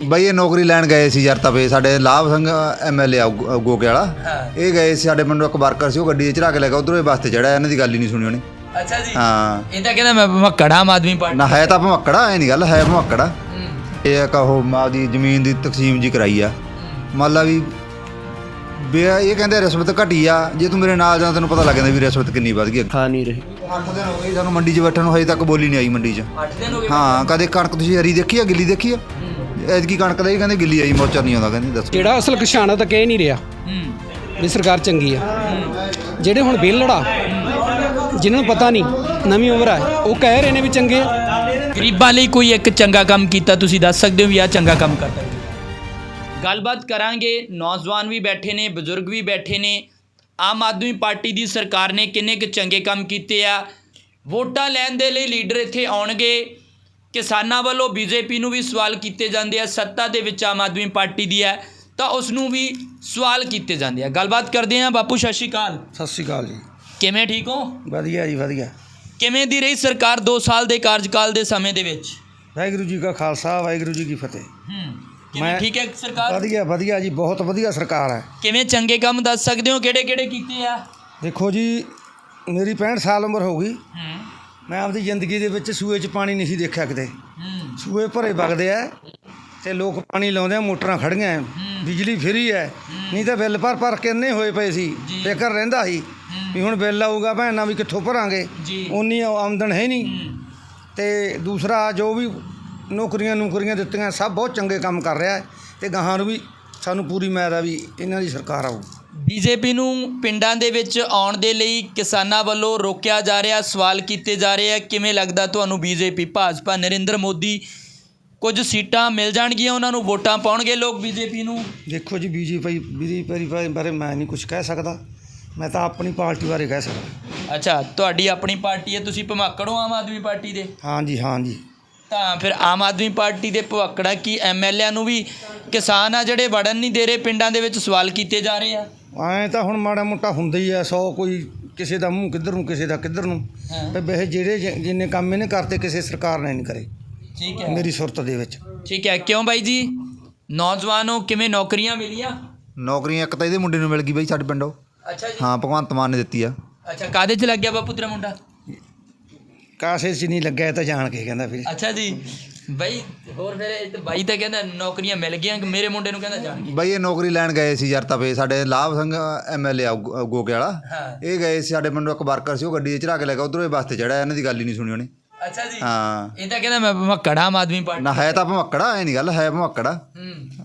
ਬਈ ਇਹ ਨੌਕਰੀ ਲੈਣ ਗਏ ਸੀ ਯਾਰ ਤਪੇ ਸਾਡੇ ਲਾਭ ਸਿੰਘ ਐਮਐਲਏ ਗੋਕੇ ਵਾਲਾ। ਇਹ ਗਏ ਸੀ ਸਾਡੇ ਪਿੰਡੋਂ ਇੱਕ ਵਰਕਰ ਸੀ ਉਹ ਗੱਡੀ 'ਚ ਚੜਾ ਕੇ ਲੈ ਗਿਆ ਉਧਰੋਂ ਇਹ ਬੱਸ ਤੇ ਚੜਿਆ ਇਹਨਾਂ ਦੀ ਗੱਲ ਹੀ ਨਹੀਂ ਸੁਣੀ ਉਹਨੇ। ਅੱਛਾ ਜੀ। ਹਾਂ। ਇਹ ਤਾਂ ਕਹਿੰਦਾ ਮੈਂ ਮੱਕੜਾ ਆਮ ਆਦਮੀ ਪਾਰਟੀ ਨਾ ਹੈ ਤਾਂ ਭਮੱਕੜਾ ਐ ਨਹੀਂ ਗੱਲ ਹੈ ਭਮੱਕੜਾ। ਇਹ ਇੱਕ ਉਹ ਮਾਂ ਦੀ ਜ਼ਮੀਨ ਦੀ ਤਕਸੀਮ ਜੀ ਕਰਾਈ ਆ। ਮੰਨ ਲਾ ਵੀ ਇਹ ਕਹਿੰਦੇ ਰਿਸ਼ਵਤ ਘਟੀ ਆ ਜੇ ਤੂੰ ਮੇਰੇ ਨਾਲ ਜਾਂਦਾ ਤੈਨੂੰ ਪਤਾ ਲੱਗ ਜਾਂਦਾ ਵੀ ਰਿਸ਼ਵਤ ਕਿੰਨੀ ਵੱਧ ਗਈ। ਖਾ ਨਹੀਂ ਰਹੇ। 8 ਦਿਨ ਹੋ ਗਏ ਸਾਨੂੰ ਮੰਡੀ 'ਚ ਬੈਠਣ ਨੂੰ ਹਜੇ ਤੱਕ ਬੋਲੀ ਨਹੀਂ ਆਈ ਮੰਡੀ 'ਚ। ਅੱਠ ਦਿਨ ਹੋ ਗਏ ਹਾਂ ਕਦੇ ਕਣਕ ਤੁਸੀਂ ਹਰੀ ਦੇਖੀ ਆ ਗਿੱਲੀ ਦੇਖੀ ਆ? ਐਤਕੀ ਕਣਕ ਦਾ ਹੀ ਕਹਿੰਦੇ ਗਿੱਲੀ ਆਈ ਮੋਚਾ ਨਹੀਂ ਆਉਂਦਾ ਕਹਿੰਦੇ ਦੱਸੋ। ਜਿਹੜਾ ਅਸਲ ਕਿਸਾਨ ਆ ਤਾਂ ਕਹਿ ਨਹੀਂ ਰਿਹਾ ਹੂੰ ਵੀ ਸਰਕਾਰ ਚੰਗੀ ਆ। ਜਿਹੜੇ ਹੁਣ ਵਿਹਲੜਾ ਜਿਨ੍ਹਾਂ ਨੂੰ ਪਤਾ ਨਹੀਂ ਨਵੀਂ ਉਮਰ ਆ ਉਹ ਕਹਿ ਰਹੇ ਨੇ ਵੀ ਚੰਗੇ ਆ। ਗਰੀਬਾਂ ਲਈ ਕੋਈ ਇੱਕ ਚੰਗਾ ਕੰਮ ਕੀਤਾ ਤੁਸੀਂ ਦੱਸ ਸਕਦੇ ਹੋ ਵੀ ਆ ਚੰਗਾ ਕੰਮ ਕਰਦਾ। ਗੱਲਬਾਤ ਕਰਾਂਗੇ ਨੌਜਵਾਨ ਵੀ ਬੈਠੇ ਨੇ ਬਜ਼ੁਰਗ ਵੀ ਬੈਠੇ ਨੇ। ਆਮ ਆਦਮੀ ਪਾਰਟੀ ਦੀ ਸਰਕਾਰ ਨੇ ਕਿੰਨੇ ਕੁ ਚੰਗੇ ਕੰਮ ਕੀਤੇ ਆ। ਵੋਟਾਂ ਲੈਣ ਦੇ ਲਈ ਲੀਡਰ ਇੱਥੇ ਆਉਣਗੇ। ਕਿਸਾਨਾਂ ਵੱਲੋਂ ਬੀਜੇਪੀ ਨੂੰ ਵੀ ਸਵਾਲ ਕੀਤੇ ਜਾਂਦੇ ਆ ਸੱਤਾ ਦੇ ਵਿੱਚ ਆਮ ਆਦਮੀ ਪਾਰਟੀ ਦੀ ਹੈ ਤਾਂ ਉਸ ਨੂੰ ਵੀ ਸਵਾਲ ਕੀਤੇ ਜਾਂਦੇ ਆ। ਗੱਲਬਾਤ ਕਰਦੇ ਆ ਬਾਪੂ ਸਤਿ ਸ਼੍ਰੀ ਅਕਾਲ। ਸਤਿ ਸ਼੍ਰੀ ਅਕਾਲ ਜੀ। ਕਿਵੇਂ ਠੀਕ ਹੋ? ਵਧੀਆ ਜੀ ਵਧੀਆ। ਕਿਵੇਂ ਦੀ ਰਹੀ ਸਰਕਾਰ 2 ਸਾਲ ਦੇ ਕਾਰਜਕਾਲ ਦੇ ਸਮੇਂ ਦੇ ਵਿੱਚ? ਵਾਹਿਗੁਰੂ ਜੀ ਕਾ ਖਾਲਸਾ ਵਾਹਿਗੁਰੂ ਜੀ ਕੀ ਫਤਿਹ। ਹੂੰ ਕਿਵੇਂ ਮੈਂ- ਠੀਕ ਹੈ ਸਰਕਾਰ? ਵਧੀਆ ਵਧੀਆ ਜੀ ਬਹੁਤ ਵਧੀਆ ਸਰਕਾਰ ਹੈ। ਕਿਵੇਂ ਚੰਗੇ ਕੰਮ ਦੱਸ ਸਕਦੇ ਹੋ ਕਿਹੜੇ ਕਿਹੜੇ ਕੀਤੇ ਆ? ਦੇਖੋ ਜੀ ਮੇਰੀ 65 ਸਾਲ ਉਮਰ ਹੋ ਗਈ। ਹੂੰ। ਮੈਂ ਆਪਦੀ ਜ਼ਿੰਦਗੀ ਦੇ ਵਿੱਚ ਸੂਏ 'ਚ ਪਾਣੀ ਨਹੀਂ ਸੀ ਦੇਖਿਆ ਕਿਤੇ ਹੂੰ ਸੂਏ ਭਰੇ ਵਗਦੇ ਆ ਤੇ ਲੋਕ ਪਾਣੀ ਲਾਉਂਦੇ ਆ ਮੋਟਰਾਂ ਖੜੀਆਂ ਐ ਬਿਜਲੀ ਫਰੀ ਹੈ ਨਹੀਂ ਤਾਂ ਬਿੱਲ ਭਰ ਭਰ ਕੇ ਇੰਨੇ ਹੋਏ ਪਏ ਸੀ। ਫਿਕਰ ਰਹਿੰਦਾ ਸੀ ਵੀ ਹੁਣ ਬਿੱਲ ਆਊਗਾ ਭੈਣਾਂ ਵੀ ਕਿੱਥੋਂ ਭਰਾਂਗੇ। ਉਨੀ ਆਮਦਨ ਹੈ ਨਹੀਂ। ਤੇ ਦੂਸਰਾ ਜੋ ਵੀ ਨੌਕਰੀਆਂ ਨੌਕਰੀਆਂ ਦਿੱਤੀਆਂ ਸਭ ਬਹੁਤ ਚੰਗੇ ਕੰਮ ਕਰ ਰਿਹਾ ਹੈ ਤੇ ਗਾਹਾਂ ਨੂੰ ਵੀ ਸਾਨੂੰ ਪੂਰੀ ਉਮੀਦ ਆ ਵੀ ਇਹਨਾਂ ਦੀ ਸਰਕਾਰ ਆਊ। ਬੀਜੇਪੀ ਨੂੰ ਪਿੰਡਾਂ ਦੇ ਵਿੱਚ ਆਉਣ ਦੇ ਲਈ ਕਿਸਾਨਾਂ ਵੱਲੋਂ ਰੋਕਿਆ ਜਾ ਰਿਹਾ ਸਵਾਲ ਕੀਤੇ ਜਾ ਰਹੇ ਆ। ਕਿਵੇਂ ਲੱਗਦਾ ਤੁਹਾਨੂੰ ਬੀਜੇਪੀ ਭਾਜਪਾ ਨਰਿੰਦਰ ਮੋਦੀ? ਕੁਝ ਸੀਟਾਂ ਮਿਲ ਜਾਣਗੀਆਂ ਉਹਨਾਂ ਨੂੰ ਵੋਟਾਂ ਪਾਉਣਗੇ ਲੋਕ ਬੀਜੇਪੀ ਨੂੰ? ਦੇਖੋ ਜੀ ਬੀਜੇਪੀ ਬੀਜੇਪੀ ਬਾਰੇ ਮੈਂ ਨਹੀਂ ਕੁਝ ਕਹਿ ਸਕਦਾ। ਮੈਂ ਤਾਂ ਆਪਣੀ ਪਾਰਟੀ ਬਾਰੇ ਕਹਿ ਸਕਦਾ। ਅੱਛਾ ਤੁਹਾਡੀ ਆਪਣੀ ਪਾਰਟੀ ਹੈ ਤੁਸੀਂ ਭਮਾਕੜੋ ਆਮ ਆਦਮੀ ਪਾਰਟੀ ਦੇ? ਹਾਂ ਜੀ ਹਾਂ ਜੀ। ਤਾਂ ਫਿਰ ਆਮ ਆਦਮੀ ਪਾਰਟੀ ਦੇ ਭਵਕੜਾ ਕੀ ਐਮਐਲਏ ਨੂੰ ਵੀ ਕਿਸਾਨ ਆ ਜਿਹੜੇ ਵੜਨ ਨਹੀਂ ਦੇ ਰਹੇ ਪਿੰਡਾਂ ਦੇ ਵਿੱਚ ਸਵਾਲ ਕੀਤੇ ਜਾ ਰਹੇ ਆ? ਐਂ ਤਾਂ ਹੁਣ ਮਾੜਾ ਮੋਟਾ ਹੁੰਦਾ ਹੀ ਆ ਸੌ ਕੋਈ ਕਿਸੇ ਦਾ ਮੂੰਹ ਕਿੱਧਰ ਨੂੰ ਕਿਸੇ ਦਾ ਕਿੱਧਰ ਨੂੰ। ਤੇ ਵੈਸੇ ਜਿਹੜੇ ਜਿ- ਜਿੰਨੇ ਕੰਮ ਇਹਨੇ ਕਰਤੇ ਕਿਸੇ ਸਰਕਾਰ ਨੇ ਨਹੀਂ ਕਰੇ। ਠੀਕ ਹੈ। ਮੇਰੀ ਸੁਰਤ ਦੇ ਵਿੱਚ। ਠੀਕ ਹੈ। ਕਿਉਂ ਬਾਈ ਜੀ? ਨੌਜਵਾਨੋ ਕਿਵੇਂ ਨੌਕਰੀਆਂ ਮਿਲੀਆਂ? ਨੌਕਰੀਆਂ ਇੱਕ ਤਾਂ ਇਹਦੇ ਮੁੰਡੇ ਨੂੰ ਮਿਲ ਗਈ ਬਈ ਸਾਡੇ ਪਿੰਡੋਂ। ਅੱਛਾ ਜੀ। ਹਾਂ ਭਗਵੰਤ ਮਾਨ ਨੇ ਦਿੱਤੀ ਆ। ਅੱਛਾ ਕਾਦੇ ਚ ਲੱਗ ਗਿਆ ਬਾਪੂ ਤੇਰਾ ਮੁੰਡਾ? ਕਾਸੇ 'ਚ ਨਹੀਂ ਲੱਗਿਆ ਇਹ ਤਾਂ ਜਾਣ ਕੇ ਕਹਿੰਦਾ ਫਿਰ। ਅੱਛਾ ਜੀ। ਬਾਈ ਹੋਰ ਫਿਰ ਇਹ ਤਾਂ ਬਾਈ ਤਾਂ ਕਹਿੰਦਾ ਨੌਕਰੀਆਂ ਮਿਲ ਗਈਆਂ ਮੇਰੇ ਮੁੰਡੇ ਨੂੰ ਕਹਿੰਦਾ ਜਾਣ ਬਈ ਇਹ ਨੌਕਰੀ ਲੈਣ ਗਏ ਸੀ ਯਾਰ ਤਪੇ ਸਾਡੇ ਲਾਭ ਸਿੰਘ ਐਮਐਲਏ ਗੋਕੇ ਵਾਲਾ। ਹਾਂ। ਇਹ ਗਏ ਸੀ ਸਾਡੇ ਪਿੰਡੋਂ ਇੱਕ ਵਰਕਰ ਸੀ ਉਹ ਗੱਡੀ 'ਚ ਚੜਾ ਕੇ ਲੈ ਗਿਆ ਉਧਰੋਂ ਇਹ ਬੱਸ ਤੇ ਚੜਿਆ ਇਹਨਾਂ ਦੀ ਗੱਲ ਹੀ ਨਹੀਂ ਸੁਣੀ ਉਹਨੇ। ਅੱਛਾ ਜੀ। ਹਾਂ। ਇਹ ਤਾਂ ਕਹਿੰਦਾ ਮੈਂ ਮੱਕੜਾ ਆਮ ਆਦਮੀ ਪਾਰਟੀ ਨਾ ਹੈ ਤਾਂ ਭਮੱਕੜਾ ਐ ਨਹੀਂ ਗੱਲ ਹੈ ਭਮੱਕੜਾ। ਹੂੰ।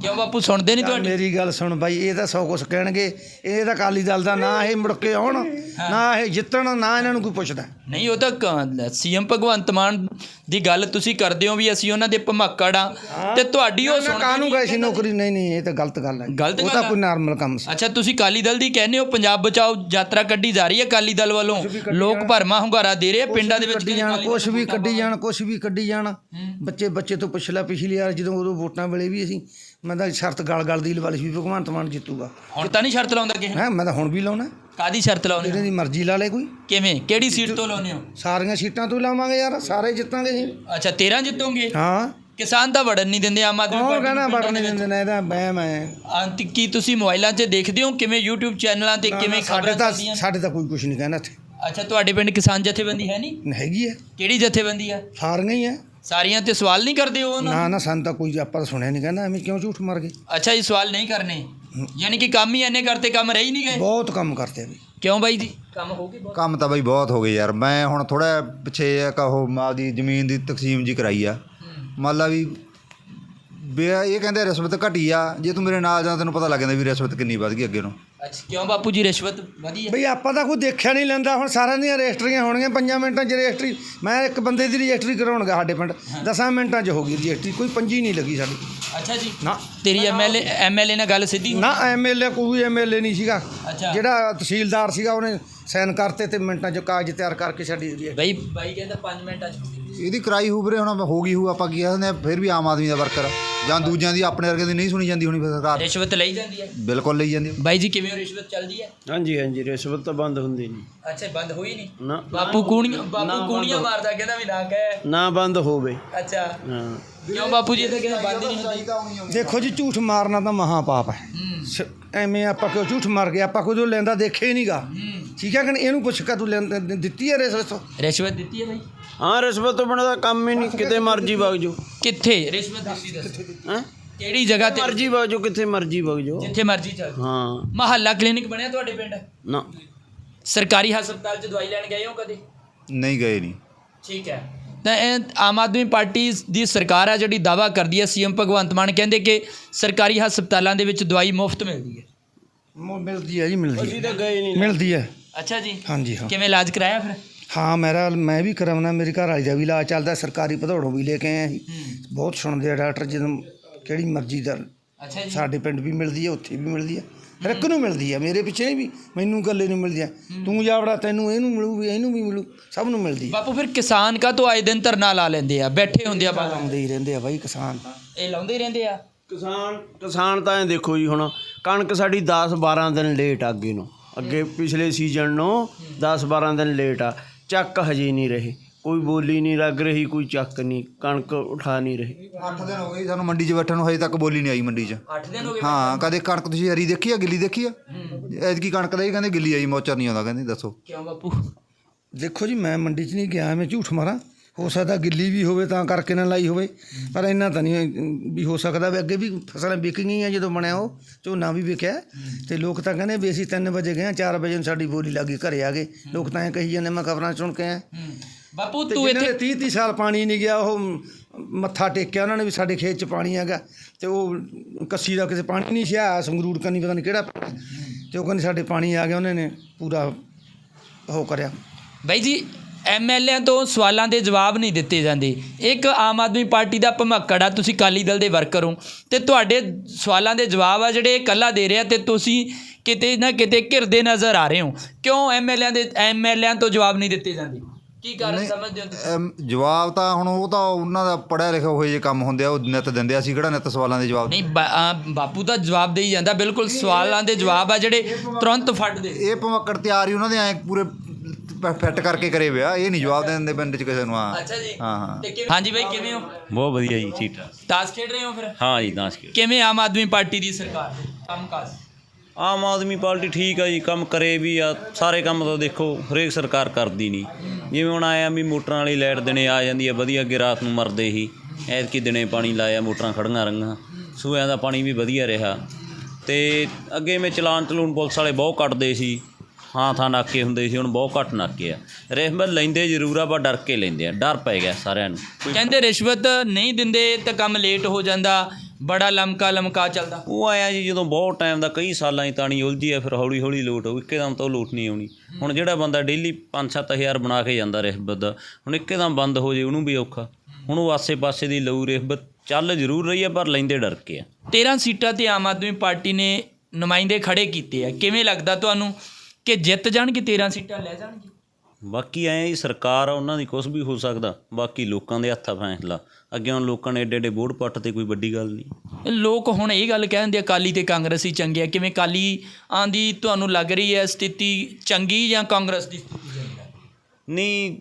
ਕਿਉਂ ਬਾਪੂ ਸੁਣਦੇ ਨਹੀਂ ਤੁਹਾਡੀ? ਮੇਰੀ ਗੱਲ ਸੁਣ ਬਾਈ ਇਹ ਤਾਂ ਸੌ ਕੁਛ ਕਹਿਣਗੇ। ਇਹ ਤਾਂ ਅਕਾਲੀ ਦਲ ਦਾ ਨਾ ਇਹ ਮੁੜ ਕੇ ਆਉਣ ਨਾ ਇਹ ਜਿੱਤਣ ਨਾ ਇਹਨਾਂ ਨੂੰ ਕੋਈ ਪੁੱਛਦਾ। ਨਹੀਂ ਉਹ ਤਾਂ ਸੀਐਮ ਭਗਵੰਤ ਮਾਨ ਦੀ ਗੱਲ ਤੁਸੀਂ ਕਰਦੇ ਹੋ ਵੀ ਅਸੀਂ ਉਹਨਾਂ ਦੇ ਭਮੱਕੜ ਆ। ਤੇ ਤੁਹਾਡੀ ਉਹ ਨਾ ਸੁਣਦੇ ਕਾਹਨੂੰ। ਗਏ ਸੀ ਨੌਕਰੀ? ਨਹੀਂ ਨਹੀਂ ਇਹ ਤਾਂ ਗਲਤ ਗੱਲ ਹੈ। ਗਲਤ ਉਹ ਗੱਲ ਤਾਂ ਆ। ਕੋਈ ਨਾਰਮਲ ਕੰਮ ਸੀ। ਅੱਛਾ ਤੁਸੀਂ ਕਾਲੀ ਦਲ ਦੀ ਕਹਿੰਦੇ ਹੋ ਪੰਜਾਬ ਬਚਾਓ ਯਾਤਰਾ ਕੱਢੀ ਜਾ ਰਹੀ ਹੈ ਕਾਲੀ ਦਲ ਵੱਲੋਂ। ਲੋਕ ਭਰਮਾ ਹੁੰਗਾਰਾ ਦੇ ਰਹੇ ਆ ਪਿੰਡਾਂ ਦੇ ਵਿੱਚ ਕੱਢੀ ਜਾਣ ਕੁਛ ਵੀ ਕੱਢੀ ਜਾਣ ਕੁਛ ਵੀ ਕੱਢੀ ਜਾਣ। ਬੱਚੇ ਬੱਚੇ ਤੋਂ ਪੁੱਛ ਲੈ ਪਿਛਲੀ ਵਾਰ ਜਦੋਂ ਉਦੋਂ ਵੋਟਾਂ ਵੇਲੇ ਵੀ ਅਸੀਂ ਮੈਂ ਤਾਂ ਸ਼ਰਤ ਗਲ ਗਲ ਦੀ ਲਵਾ ਲਈ ਸੀ ਵੀ ਭਗਵੰਤ ਮਾਨ ਜਿੱਤੂਗਾ। ਹੁਣ ਤਾਂ ਨਹੀਂ ਸ਼ਰਤ ਲਾਉਂਦਾ ਕਿਸੇ ਹੈ ਮੈਂ ਤਾਂ ਹੁਣ ਵੀ ਲਾਉਣਾ। ਕਾਦੀ ਸ਼ਰਤ ਲਾਉਣੀ ਇਹਨਾਂ ਦੀ ਮਰਜ਼ੀ ਲਾ ਲੈ ਕੋਈ। ਕਿਵੇਂ? ਕਿਹੜੀ ਸੀਟ ਤੋਂ ਲਾਉਨੇ ਹੋ? ਸਾਰੀਆਂ ਸੀਟਾਂ ਤੋਂ ਹੀ ਲਾਵਾਂਗੇ ਯਾਰ ਸਾਰੇ ਜਿੱਤਾਂਗੇ ਅਸੀਂ ਅੱਛਾ 13 ਜਿੱਤੋਗੇ? ਹਾਂ। ਕਿਸਾਨ ਤਾਂ ਵੜਨ ਨਹੀਂ ਦਿੰਦੇ ਆਮ ਆਦਮੀ ਕੌਣ ਪਾਰਟੀ ਕਹਿੰਦਾ ਨੂੰ ਵੜਨ ਨਹੀਂ ਦੇ ਦਿੰਦੇ ਨੇ ਇਹਦਾ ਹੈ ਵਿੱਚ। ਅੰਤ ਕੀ ਤੁਸੀਂ ਮੋਬਾਈਲਾਂ 'ਤੇ ਦੇਖਦੇ ਹੋ? ਕਿਵੇਂ YouTube ਚੈਨਲਾਂ ਤੇ ਕਿਵੇਂ ਸਾਡੇ ਖਬਰਾਂ ਤਾਂ ਚੱਲਦੀਆਂ ਨੇ? ਸਾਡੇ ਤਾਂ ਕੋਈ ਕੁਝ ਨਹੀਂ ਕਹਿੰਦਾ ਇੱਥੇ। ਅੱਛਾ ਤੁਹਾਡੇ ਪਿੰਡ ਕਿਸਾਨ ਜਥੇਬੰਦੀ ਹੈ ਨਹੀਂ? ਹੈਗੀ ਹੈ ਕਿਹੜੀ ਜਥੇਬੰਦੀ ਆ? ਸਾਰੀਆਂ ਹੀ ਹੈ ਸਾਰੀਆਂ ਤੇ ਸਵਾਲ ਨਹੀਂ ਕਰਦੇ ਹੋ ਉਹਨਾਂ ਨਾ ਨਾ? ਸਾਨੂੰ ਤਾਂ ਕੋਈ ਆਪਾਂ ਤਾਂ ਸੁਣਿਆ ਨਹੀਂ ਕਹਿੰਦਾ ਐਵੇਂ ਕਿਉਂ ਝੂਠ ਮਾਰ ਗਏ? ਅੱਛਾ ਜੀ ਸਵਾਲ ਨਹੀਂ ਕਰਨੇ। ਯਾਨੀ ਕਿ ਕੰਮ ਹੀ ਐਨੇ ਕਰਤੇ ਕੰਮ ਰਹਿ ਹੀ ਨਹੀਂ ਗਏ? ਬਹੁਤ ਕੰਮ ਕਰਦੇ ਆ ਵੀ ਕਿਉਂ ਬਾਈ ਜੀ? ਕੰਮ ਹੋ ਗਏ ਬਹੁਤ। ਕੰਮ ਤਾਂ ਬਈ ਬਹੁਤ ਹੋ ਗਏ ਯਾਰ। ਮੈਂ ਹੁਣ ਥੋੜਾ ਪਿੱਛੇ ਇੱਕ ਉਹ ਆਪਦੀ ਜ਼ਮੀਨ ਦੀ ਤਕਸੀਮ ਜੀ ਕਰਾਈ ਆ। ਮੰਨ ਲਾ ਵੀ ਵੀ ਇਹ ਕਹਿੰਦੇ ਰਿਸ਼ਵਤ ਘਟੀ ਆ। ਜੇ ਤੂੰ ਮੇਰੇ ਨਾਲ ਜਾਂਦਾ ਤੈਨੂੰ ਪਤਾ ਲੱਗ ਜਾਂਦਾ ਵੀ ਰਿਸ਼ਵਤ ਕਿੰਨੀ ਵੱਧ ਗਈ ਅੱਗੇ ਨੂੰ ਅੱਛਾ ਕਿਉਂ ਬਾਪੂ ਜੀ ਰਿਸ਼ਵਤ ਵਧੀਆ? ਬਈ ਆਪਾਂ ਤਾਂ ਕੋਈ ਦੇਖਿਆ ਨਹੀਂ ਲੈਂਦਾ ਹੁਣ ਸਾਰਿਆਂ ਦੀਆਂ ਰਜਿਸਟਰੀਆਂ ਹੋਣਗੀਆਂ ਪੰਜਾਂ ਮਿੰਟਾਂ 'ਚ ਰਜਿਸਟਰੀ ਮੈਂ ਇੱਕ ਬੰਦੇ ਦੀ ਰਜਿਸਟਰੀ ਕਰਾਉਣ ਗਿਆ ਸਾਡੇ ਪਿੰਡ ਦਸਾਂ ਮਿੰਟਾਂ 'ਚ ਹੋ ਗਈ ਰਜਿਸਟਰੀ ਕੋਈ ਪੰਜੀ ਨਹੀਂ ਲੱਗੀ ਸਾਡੀ। ਅੱਛਾ ਜੀ। ਨਾ। ਤੇਰੀ ਐਮਐਲਏ ਐਮਐਲਏ ਨਾਲ ਗੱਲ ਸਿੱਧੀ? ਨਾ ਐਮਐਲਏ ਕੋਈ ਐਮਐਲਏ ਨਹੀਂ ਸੀਗਾ। ਜਿਹੜਾ ਤਹਿਸੀਲਦਾਰ ਸੀਗਾ ਉਹਨੇ ਸਾਈਨ ਕਰਤੇ ਤੇ ਮਿੰਟਾਂ 'ਚ ਕਾਗਜ਼ ਤਿਆਰ ਕਰਕੇ ਸਾਡੀ ਬਾਈ ਬਾਈ ਕਹਿੰਦਾ 5 ਮਿੰਟਾਂ ਚ ਹੋ। ਇਹਦੀ ਕਰਾਈ ਹੂ ਵੀਰੇ ਹੁਣ ਹੋ ਗਈ ਹੂ ਆਪਾਂ ਕੀ ਕਹਿੰਦੇ ਆ, ਫਿਰ ਵੀ ਆਮ ਆਦਮੀ ਦਾ ਵਰਕਰ ਆ। ਜਾਂ ਦੂਜਿਆਂ ਦੀ ਆਪਣੇ ਵਰਗੇ ਦੀ ਨਹੀਂ ਸੁਣੀ ਜਾਂਦੀ ਹੋਣੀ ਫਿਰ ਸਰਕਾਰ। ਰਿਸ਼ਵਤ ਲਈ ਜਾਂਦੀ ਹੈ ਬਿਲਕੁਲ ਲਈ ਜਾਂਦੀ ਹੈ। ਬਾਈ ਜੀ ਕਿਵੇਂ ਰਿਸ਼ਵਤ ਚੱਲਦੀ ਹੈ ਹਾਂਜੀ ਹਾਂਜੀ ਰਿਸ਼ਵਤ ਤਾਂ ਬੰਦ ਹੁੰਦੀ ਨਹੀਂ। ਅੱਛਾ ਬੰਦ ਹੋਈ ਨਹੀਂ? ਨਾ। ਬਾਪੂ ਕੂਣੀਆਂ ਬਾਪੂ ਕੂਣੀਆਂ ਮਾਰਦਾ ਕਹਿੰਦਾ ਵੀ ਨਾ ਕਹਿ। ਨਾ ਬੰਦ ਹੋਵੇ। ਅੱਛਾ। ਹਾਂ। ਕਿਉਂ ਬਾਪੂ ਜੀ ਇਹ ਤਾਂ ਕਹਿੰਦਾ ਬੰਦ ਹੀ ਨਹੀਂ ਹੁੰਦੀ? ਦੇਖੋ ਜੀ ਝੂਠ ਮਾਰਨਾ ਤਾਂ ਮਹਾ ਪਾਪ ਹੈ। ਸ- ਐਵੇਂ ਆਪਾਂ ਕਿਉਂ ਝੂਠ ਮਾਰ ਗਏ ਆਪਾਂ ਕੋਈ ਜੋ ਲੈਂਦਾ ਦੇਖਿਆ ਹੀ ਨਹੀਂਗਾ ਠੀਕ ਹੈ ਕਿ ਨਹੀਂ? ਇਹਨੂੰ ਪੁੱਛ ਕੇ ਤੂੰ ਲੈਂਦਾ- ਦਿੱਤੀ ਹੈ ਰਿਸ਼ਵਤ? ਰਿਸ਼ਵਤ ਦਿੱਤੀ ਹੈ ਬਾਈ। ਹਾਂ ਰਿਸ਼ਵਤ ਤੋਂ ਬਿਨਾਂ ਤਾਂ ਕੰਮ ਹੀ ਨਹੀਂ ਕਿਤੇ ਮਰਜ਼ੀ ਵਗ ਜਾਓ। ਕਿੱਥੇ? ਰਿਸ਼ਵਤ ਦਿੱਤੀ ਦੱਸੋ। ਹੈਂ? ਕਿਹੜੀ ਜਗ੍ਹਾ ਤੇ? ਮਰਜ਼ੀ ਵਗ ਜਾਓ ਕਿੱਥੇ ਮਰਜ਼ੀ ਵਗ ਜਾਓ। ਜਿੱਥੇ ਮਰਜ਼ੀ ਚੱਲ ਹਾਂ। ਮਹੱਲਾ ਕਲੀਨਿਕ ਬਣਿਆ ਤੁਹਾਡੇ ਪਿੰਡ? ਨਾ। ਸਰਕਾਰੀ ਹਸਪਤਾਲ 'ਚ ਦਵਾਈ ਲੈਣ ਗਏ ਹੋ ਕਦੇ? ਨਹੀਂ ਗਏ ਨਹੀਂ। ਠੀਕ ਹੈ। ਤਾਂ ਇਹ ਆਮ ਆਦਮੀ ਪਾਰਟੀ ਦੀ ਸਰਕਾਰ ਆ ਜਿਹੜੀ ਦਾਵਾ ਕਰਦੀ ਹੈ ਸੀਐਮ ਭਗਵੰਤ ਮਾਨ ਕਹਿੰਦੇ ਕਿ ਸਰਕਾਰੀ ਹਸਪਤਾਲਾਂ ਦੇ ਵਿੱਚ ਦਵਾਈ ਮੁਫਤ ਮਿਲਦੀ ਹੈ। ਮਿਲਦੀ ਹੈ ਜੀ ਮਿਲਦੀ ਅਸੀਂ ਹੈ ਤਾਂ ਗਏ ਨਹੀਂ। ਮਿਲਦੀ ਹੈ। ਅੱਛਾ ਜੀ। ਹਾਂਜੀ ਹਾਂ। ਕਿਵੇਂ ਇਲਾਜ ਕਰਾਇਆ ਫਿਰ? ਹਾਂ ਮੇਰਾ ਮੈਂ ਵੀ ਕਰਾਉਣਾ ਮੇਰੀ ਘਰ ਵਾਲੀ ਦਾ ਵੀ ਇਲਾਜ ਚੱਲਦਾ ਸਰਕਾਰੀ ਭਦੌੜੋਂ ਵੀ ਲੈ ਕੇ ਆਏ ਅਸੀਂ ਬਹੁਤ ਸੁਣਦੇ ਆ ਡਾਕਟਰ ਜਦੋਂ ਕਿਹੜੀ ਮਰਜ਼ੀ ਦਾ ਅੱਛਾ ਜੀ। ਸਾਡੇ ਪਿੰਡ ਵੀ ਮਿਲਦੀ ਹੈ ਉੱਥੇ ਵੀ ਮਿਲਦੀ ਹੈ। ਹਰ ਇੱਕ ਨੂੰ ਮਿਲਦੀ ਹੈ ਮੇਰੇ ਪਿੱਛੇ ਵੀ ਮੈਨੂੰ ਇਕੱਲੇ ਨੂੰ ਮਿਲਦੀ ਹੈ। ਤੂੰ ਜਾਵੜਾ ਤੈਨੂੰ ਇਹਨੂੰ ਮਿਲੂ ਵੀ ਇਹਨੂੰ ਵੀ ਮਿਲੂ ਸਭ ਨੂੰ ਮਿਲਦੀ ਹੈ ਬਾਪੂ ਫਿਰ ਕਿਸਾਨ ਕਾ ਤੋਂ ਆਏ ਦਿਨ ਧਰਨਾ ਲਾ ਲੈਂਦੇ ਆ? ਬੈਠੇ ਹੁੰਦੇ ਆ ਬਾਹਰ। ਲਾਉਂਦੇ ਹੀ ਰਹਿੰਦੇ ਆ ਬਾਈ ਕਿਸਾਨ। ਇਹ ਲਾਉਂਦੇ ਹੀ ਰਹਿੰਦੇ ਆ। ਕਿਸਾਨ ਕਿਸਾਨ ਤਾਂ ਐ ਦੇਖੋ ਜੀ ਹੁਣ ਕਣਕ ਸਾਡੀ 10 12 ਦਿਨ ਲੇਟ ਆ ਅੱਗੇ ਨੂੰ। ਅੱਗੇ ਪਿਛਲੇ ਸੀਜ਼ਨ ਨੂੰ 10 12 ਦਿਨ ਲੇਟ ਆ। ਚੱਕ ਹਜੇ ਨਹੀਂ ਰਹੇ। ਕੋਈ ਬੋਲੀ ਨਹੀਂ ਲੱਗ ਰਹੀ ਕੋਈ ਚੱਕ ਨਹੀਂ ਕਣਕ ਉਠਾ ਨਹੀਂ ਰਹੇ। 8 ਦਿਨ ਹੋ ਗਏ ਸਾਨੂੰ ਮੰਡੀ 'ਚ ਬੈਠਣ ਨੂੰ ਹਜੇ ਤੱਕ ਬੋਲੀ ਨਹੀਂ ਆਈ ਮੰਡੀ 'ਚ। 8 ਦਿਨ ਹੋ ਗਏ ਹਾਂ ਕਦੇ ਕਣਕ ਤੁਸੀਂ ਹਰੀ ਦੇਖੀ ਆ ਗਿੱਲੀ ਦੇਖੀ ਆ? ਐਤਕੀ ਕਣਕ ਦਾ ਹੀ ਕਹਿੰਦੇ ਗਿੱਲੀ ਆਈ ਮੋਚਰ ਨਹੀਂ ਆਉਂਦਾ ਕਹਿੰਦੇ ਦੱਸੋ। ਕਿਉਂ ਬਾਪੂ? ਦੇਖੋ ਜੀ ਮੈਂ ਮੰਡੀ 'ਚ ਨਹੀਂ ਗਿਆ ਮੈਂ ਝੂਠ ਮਾਰਾਂ। ਹੋ ਸਕਦਾ ਗਿੱਲੀ ਵੀ ਹੋਵੇ ਤਾਂ ਕਰਕੇ ਨਾ ਲਾਈ ਹੋਵੇ ਪਰ ਇੰਨਾ ਤਾਂ ਨਹੀਂ ਵੀ ਹੋ ਸਕਦਾ ਵੀ ਅੱਗੇ ਵੀ ਫਸਲਾਂ ਵਿਕ ਗਈਆਂ ਜਦੋਂ ਬਣਿਆ ਉਹ ਝੋਨਾ ਵੀ ਵਿਕਿਆ। ਤੇ ਲੋਕ ਤਾਂ ਕਹਿੰਦੇ ਵੀ ਅਸੀਂ 3 ਵਜੇ ਗਏ 4 ਵਜੇ ਨੂੰ ਸਾਡੀ ਬੋਲੀ ਲੱਗੀ ਘਰੇ ਆ ਗਏ। ਲੋਕ ਤਾਂ ਐਂ ਕਹੀ ਜਾਂਦੇ ਮੈਂ ਖਬਰਾਂ ਸੁਣ ਕੇ ਆਇਆ। ਬਾਪੂ ਤੇ ਇੱਥੇ ਦੇ 30 30 ਸਾਲ ਪਾਣੀ ਨਹੀਂ ਗਿਆ ਉਹ ਮੱਥਾ ਟੇਕਿਆ ਉਹਨਾਂ ਨੇ ਵੀ ਸਾਡੇ ਖੇਤ 'ਚ ਪਾਣੀ ਹੈਗਾ। ਤੇ ਉਹ ਕੱਸੀ ਦਾ ਕਿਸੇ ਪਾਣੀ ਨਹੀਂ ਸੀ ਆਇਆ ਸੰਗਰੂਰ ਕਨੀ ਪਤਾ ਨਹੀਂ ਕਿਹੜਾ। ਤੇ ਉਹ ਕਹਿੰਦੇ ਸਾਡੇ ਪਾਣੀ ਆ ਗਿਆ ਉਹਨਾਂ ਨੇ ਪੂਰਾ ਉਹ ਕਰਿਆ। ਬਾਈ ਜੀ ਐਮਐਲਏ ਤੋਂ ਸਵਾਲਾਂ ਦੇ ਜਵਾਬ ਨਹੀਂ ਦਿੱਤੇ ਜਾਂਦੇ। ਇੱਕ ਆਮ ਆਦਮੀ ਪਾਰਟੀ ਦਾ ਭਮੱਕੜ ਆ ਤੁਸੀਂ ਕਾਲੀ ਦਲ ਦੇ ਵਰਕਰ ਹੋ। ਤੇ ਤੁਹਾਡੇ ਸਵਾਲਾਂ ਦੇ ਜਵਾਬ ਆ ਜਿਹੜੇ ਇਕੱਲਾ ਦੇ ਰਿਹਾ ਤੇ ਤੁਸੀਂ ਕਿਤੇ ਨਾ ਕਿਤੇ ਘਿਰਦੇ ਨਜ਼ਰ ਆ ਰਹੇ ਹੋ। ਕਿਉਂ ਐਮਐਲਏ ਦੇ ਐਮਐਲਏ ਤੋਂ ਜਵਾਬ ਨਹੀਂ ਦਿੱਤੇ ਜਾਂਦੇ? ਕੀ ਕਾਰਨ ਸਮਝਦੇ ਹੋ ਤੁਸੀਂ? ਜਵਾਬ ਤਾਂ ਹੁਣ ਉਹ ਤਾਂ ਉਹਨਾਂ ਦਾ ਪੜਿਆ ਲਿਖਿਆ ਹੋਏ ਜੇ ਕੰਮ ਹੁੰਦੇ ਆ ਉਹ ਨਿੱਤ ਦਿੰਦੇ ਆ। ਅਸੀਂ ਕਿਹੜਾ ਨਿੱਤ ਸਵਾਲਾਂ ਦੇ ਜਵਾਬ ਨਹੀਂ ਬਾਪੂ ਤਾਂ ਜਵਾਬ ਦੇ ਹੀ ਜਾਂਦਾ। ਬਿਲਕੁਲ ਸਵਾਲਾਂ ਦੇ ਜਵਾਬ ਆ ਜਿਹੜੇ ਤੁਰੰਤ ਫੱਟ ਦੇ ਇਹ ਭਮੱਕੜ ਤਿਆਰ ਹੀ ਉਹਨਾਂ ਦੇ ਐ ਪੂਰੇ ਫਿੱਟ ਕਰਕੇ ਕਰੇ ਵਿਆ ਇਹ ਨਹੀਂ ਜਵਾਬ ਦਿੰਦੇ ਪਿੰਡ 'ਚ ਕਿਸੇ ਨੂੰ ਹਾਂ। ਅੱਛਾ ਜੀ। ਹਾਂ ਹਾਂ। ਤੇ ਕਿਵੇਂ ਹਾਂਜੀ ਬਾਈ ਕਿਵੇਂ ਹੋ? ਬਹੁਤ ਵਧੀਆ ਜੀ ਠੀਕ ਠਾਕ। ਤਾਸ਼ ਖੇਡ ਰਹੇ ਹੋ ਫਿਰ? ਹਾਂ ਜੀ ਦਾਸ ਕੇ ਕਿਵੇਂ ਆਮ ਆਦਮੀ ਪਾਰਟੀ ਦੀ ਸਰਕਾਰ ਦੇ ਕੰਮਕਾਜ? ਆਮ ਆਦਮੀ ਪਾਰਟੀ ਠੀਕ ਆ ਜੀ ਕੰਮ ਕਰੇ ਵੀ ਆ ਸਾਰੇ ਕੰਮ ਤਾਂ ਦੇਖੋ ਹਰੇਕ ਸਰਕਾਰ ਕਰਦੀ ਨਹੀਂ। ਜਿਵੇਂ ਹੁਣ ਆਇਆ ਵੀ ਮੋਟਰਾਂ ਵਾਲੀ ਲਾਈਟ ਦਿਨੇ ਆ ਜਾਂਦੀ ਆ ਵਧੀਆ ਅੱਗੇ ਰਾਤ ਨੂੰ ਮਰਦੇ ਹੀ ਐਤਕੀ ਦਿਨੇ ਪਾਣੀ ਲਾਇਆ ਮੋਟਰਾਂ ਖੜੀਆਂ ਰਹੀਆਂ। ਸੂਇਆਂ ਦਾ ਪਾਣੀ ਵੀ ਵਧੀਆ ਰਿਹਾ। ਤੇ ਅੱਗੇ ਮੈਂ ਚਲਾਨ ਚਲੂਨ ਪੁਲਿਸ ਵਾਲੇ ਬਹੁਤ ਕੱਟਦੇ ਸੀ। ਹਾਂ ਥਾਂ ਨਾਕੇ ਹੁੰਦੇ ਸੀ ਹੁਣ ਬਹੁਤ ਘੱਟ ਨਾਕੇ ਆ। ਰਹਿਮਤ ਲੈਂਦੇ ਜ਼ਰੂਰ ਆ ਪਰ ਡਰ ਕੇ ਲੈਂਦੇ ਆ। ਡਰ ਪੈ ਗਿਆ ਸਾਰਿਆਂ ਨੂੰ। ਕਹਿੰਦੇ ਰਿਸ਼ਵਤ ਨਹੀਂ ਦਿੰਦੇ ਤਾਂ ਕੰਮ ਲੇਟ ਹੋ ਜਾਂਦਾ ਬੜਾ ਲਮਕਾ ਲਮਕਾ ਚੱਲਦਾ। ਉਹ ਆਇਆ ਜੀ ਜਦੋਂ ਬਹੁਤ ਟਾਈਮ ਦਾ ਕਈ ਸਾਲਾਂ ਦੀ ਤਾਣੀ ਉਲਝੀ ਆ ਫਿਰ ਹੌਲੀ ਹੌਲੀ ਲੋਟ ਆਊ ਇੱਕਦਮ ਤਾਂ ਉਹ ਲੋਟ ਨਹੀਂ ਆਉਣੀ। ਹੁਣ ਜਿਹੜਾ ਬੰਦਾ ਡੇਲੀ 5-7000 ਬਣਾ ਕੇ ਜਾਂਦਾ ਰਿਸ਼ਵਤ ਦਾ ਹੁਣ ਇੱਕਦਮ ਬੰਦ ਹੋ ਜੇ ਉਹਨੂੰ ਵੀ ਔਖਾ। ਹੁਣ ਉਹ ਆਸੇ-ਪਾਸੇ ਦੀ ਲਊ ਰਿਸ਼ਵਤ ਚੱਲ ਜ਼ਰੂਰ ਰਹੀ ਆ ਪਰ ਲੈਂਦੇ ਡਰ ਕੇ ਆ। 13 ਸੀਟਾਂ ਤੇ ਆਮ ਆਦਮੀ ਪਾਰਟੀ ਨੇ ਨੁਮਾਇੰਦੇ ਖੜੇ ਕੀਤੇ ਆ। ਕਿਵੇਂ ਲੱਗਦਾ ਤੁਹਾਨੂੰ? ਕਿ ਜਿੱਤ ਜਾਣਗੇ 13 ਸੀਟਾਂ ਲੈ ਜਾਣਗੇ। ਬਾਕੀ ਐਂ ਹੀ ਸਰਕਾਰ ਆ ਉਹਨਾਂ ਦੀ ਕੁਝ ਵੀ ਹੋ ਸਕਦਾ। ਬਾਕੀ ਲੋਕਾਂ ਦੇ ਹੱਥਾਂ ਫੈਸਲਾ ਅੱਗੇ ਹੁਣ ਲੋਕਾਂ ਨੇ ਏਡੇ ਏਡੇ ਬੋਰਡ ਪੱਟ ਤੇ ਕੋਈ ਵੱਡੀ ਗੱਲ ਨਹੀਂ। ਲੋਕ ਹੁਣ ਇਹ ਗੱਲ ਕਹਿੰਦੇ ਆ ਅਕਾਲੀ ਤੇ ਕਾਂਗਰਸੀ ਚੰਗੇ ਆ। ਕਿਵੇਂ ਕਾਲੀ ਆਂਦੀ ਤੁਹਾਨੂੰ ਲੱਗ ਰਹੀ ਹੈ ਸਥਿਤੀ ਚੰਗੀ ਜਾਂ ਕਾਂਗਰਸ ਦੀ ਸਥਿਤੀ ਚੰਗੀ? ਹੈ ਨਹੀਂ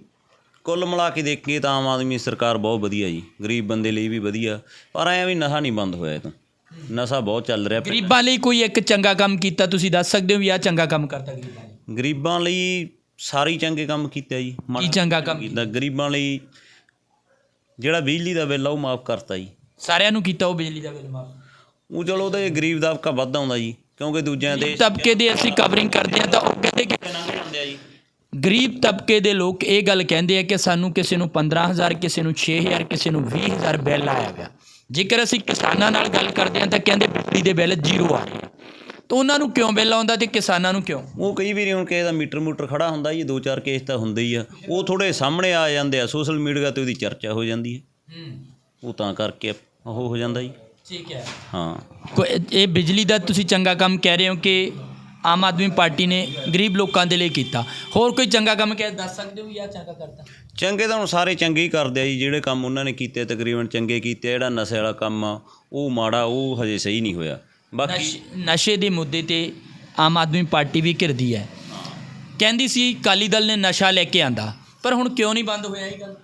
ਕੁੱਲ ਮਿਲਾ ਕੇ ਦੇਖੀਏ ਤਾਂ ਆਮ ਆਦਮੀ ਸਰਕਾਰ ਬਹੁਤ ਵਧੀਆ ਜੀ। ਗਰੀਬ ਬੰਦੇ ਲਈ ਵੀ ਵਧੀਆ। ਪਰ ਐਂ ਵੀ ਨਸ਼ਾ ਨਹੀਂ ਬੰਦ ਹੋਇਆ ਇਹ ਤੋਂ। ਨਸ਼ਾ ਬਹੁਤ ਚੱਲ ਰਿਹਾ। ਗਰੀਬਾਂ ਲਈ ਕੋਈ ਇੱਕ ਚੰਗਾ ਕੰਮ ਕੀਤਾ ਤੁਸੀਂ ਦੱਸ ਸਕਦੇ ਹੋ ਵੀ ਆਹ ਚੰਗਾ ਕੰਮ ਕਰਤਾ ਗਰੀਬਾਂ ਲਈ ਗਰੀਬਾਂ ਲਈ ਸਾਰੇ ਚੰਗੇ ਕੰਮ ਕੀਤੇ ਜੀ। ਕੀ ਚੰਗਾ ਕੰਮ ਕੀਤਾ। ਗਰੀਬਾਂ ਲਈ ਜਿਹੜਾ ਬਿਜਲੀ ਦਾ ਬਿੱਲ ਆ ਉਹ ਮਾਫ ਕਰਤਾ ਜੀ। ਸਾਰਿਆਂ ਨੂੰ ਕੀਤਾ ਉਹ ਬਿਜਲੀ ਦਾ ਬਿੱਲ ਮਾਫ? ਉਹ ਚਲੋ ਉਹਦੇ ਗਰੀਬ ਦਬਕਾ ਵੱਧ ਆਉਂਦਾ ਜੀ ਕਿਉਂਕਿ ਦੂਜਿਆਂ ਦੇ ਤਬਕੇ ਦੀ ਅਸੀਂ ਕਵਰਿੰਗ ਕਰਦੇ ਹਾਂ ਤਾਂ ਉਹ ਕਹਿੰਦੇ ਕਿ ਲੰਘ ਜਾਂਦੇ ਆ ਜੀ। ਗਰੀਬ ਤਬਕੇ ਦੇ ਲੋਕ ਇਹ ਗੱਲ ਕਹਿੰਦੇ ਆ ਕਿ ਸਾਨੂੰ ਕਿਸੇ ਨੂੰ 15000 ਕਿਸੇ ਨੂੰ 6000 ਕਿਸੇ ਨੂੰ 20000 ਬਿੱਲ ਆਇਆ ਹੋਇਆ। ਜੇਕਰ ਅਸੀਂ ਕਿਸਾਨਾਂ ਨਾਲ ਗੱਲ ਕਰਦੇ ਹਾਂ ਤਾਂ ਕਹਿੰਦੇ ਬਿਜਲੀ ਦੇ ਬਿੱਲ ਜ਼ੀਰੋ ਆ ਰਹੇ ਆ। ਤਾਂ ਉਹਨਾਂ ਨੂੰ ਕਿਉਂ ਬਿੱਲ ਆਉਂਦਾ ਤੇ ਕਿਸਾਨਾਂ ਨੂੰ ਕਿਉਂ? ਉਹ ਕਈ ਵਾਰੀ ਹੁਣ ਕਿਸੇ ਦਾ ਮੀਟਰ ਮੂਟਰ ਖੜਾ ਹੁੰਦਾ ਜੀ ਦੋ ਚਾਰ ਕੇਸ ਤਾਂ ਹੁੰਦੇ ਹੀ ਆ। ਉਹ ਥੋੜੇ ਸਾਹਮਣੇ ਆ ਜਾਂਦੇ ਆ ਸੋਸ਼ਲ ਮੀਡੀਆ ਤੇ ਉਹਦੀ ਚਰਚਾ ਹੋ ਜਾਂਦੀ ਹੈ। ਉਹ ਤਾਂ ਕਰਕੇ ਉਹ ਹੋ ਜਾਂਦਾ ਜੀ। ਠੀਕ ਹੈ। ਹਾਂ। ਕੋਈ ਇਹ ਬਿਜਲੀ ਦਾ ਤੁਸੀਂ ਚੰਗਾ ਕੰਮ ਕਹਿ ਰਹੇ ਹੋ ਕਿ ਆਮ ਆਦਮੀ ਪਾਰਟੀ ਨੇ ਗਰੀਬ ਲੋਕਾਂ ਦੇ ਲਈ ਕੀਤਾ। ਹੋਰ ਕੋਈ ਚੰਗਾ ਕੰਮ ਕਹਿ ਦੱਸ ਸਕਦੇ ਹੋ ਆਹ ਚੰਗਾ ਕਰਤਾ? ਚੰਗੇ ਤਾਂ ਹੁਣ ਸਾਰੇ ਚੰਗੇ ਹੀ ਕਰਦੇ ਆ ਜੀ ਜਿਹੜੇ ਕੰਮ ਉਹਨਾਂ ਨੇ ਕੀਤੇ ਤਕਰੀਬਨ ਚੰਗੇ ਕੀਤੇ ਜਿਹੜਾ ਨਸ਼ੇ ਵਾਲਾ ਕੰਮ ਆ ਉਹ ਮਾੜਾ ਉਹ ਹਜੇ ਸਹੀ ਨਹੀਂ ਹੋਇਆ। ਬਾਕੀ ਨਸ਼- ਦੇ ਮੁੱਦੇ ਤੇ ਆਮ ਆਦਮੀ ਪਾਰਟੀ ਵੀ ਘਿਰਦੀ ਹੈ। ਕਹਿੰਦੀ ਸੀ ਕਾਲੀ ਦਲ ਨੇ ਨਸ਼ਾ ਲੈ ਕੇ ਆਂਦਾ ਪਰ ਹੁਣ ਕਿਉਂ ਨਹੀਂ ਬੰਦ ਹੋਇਆ ਇਹ ਗੱਲ?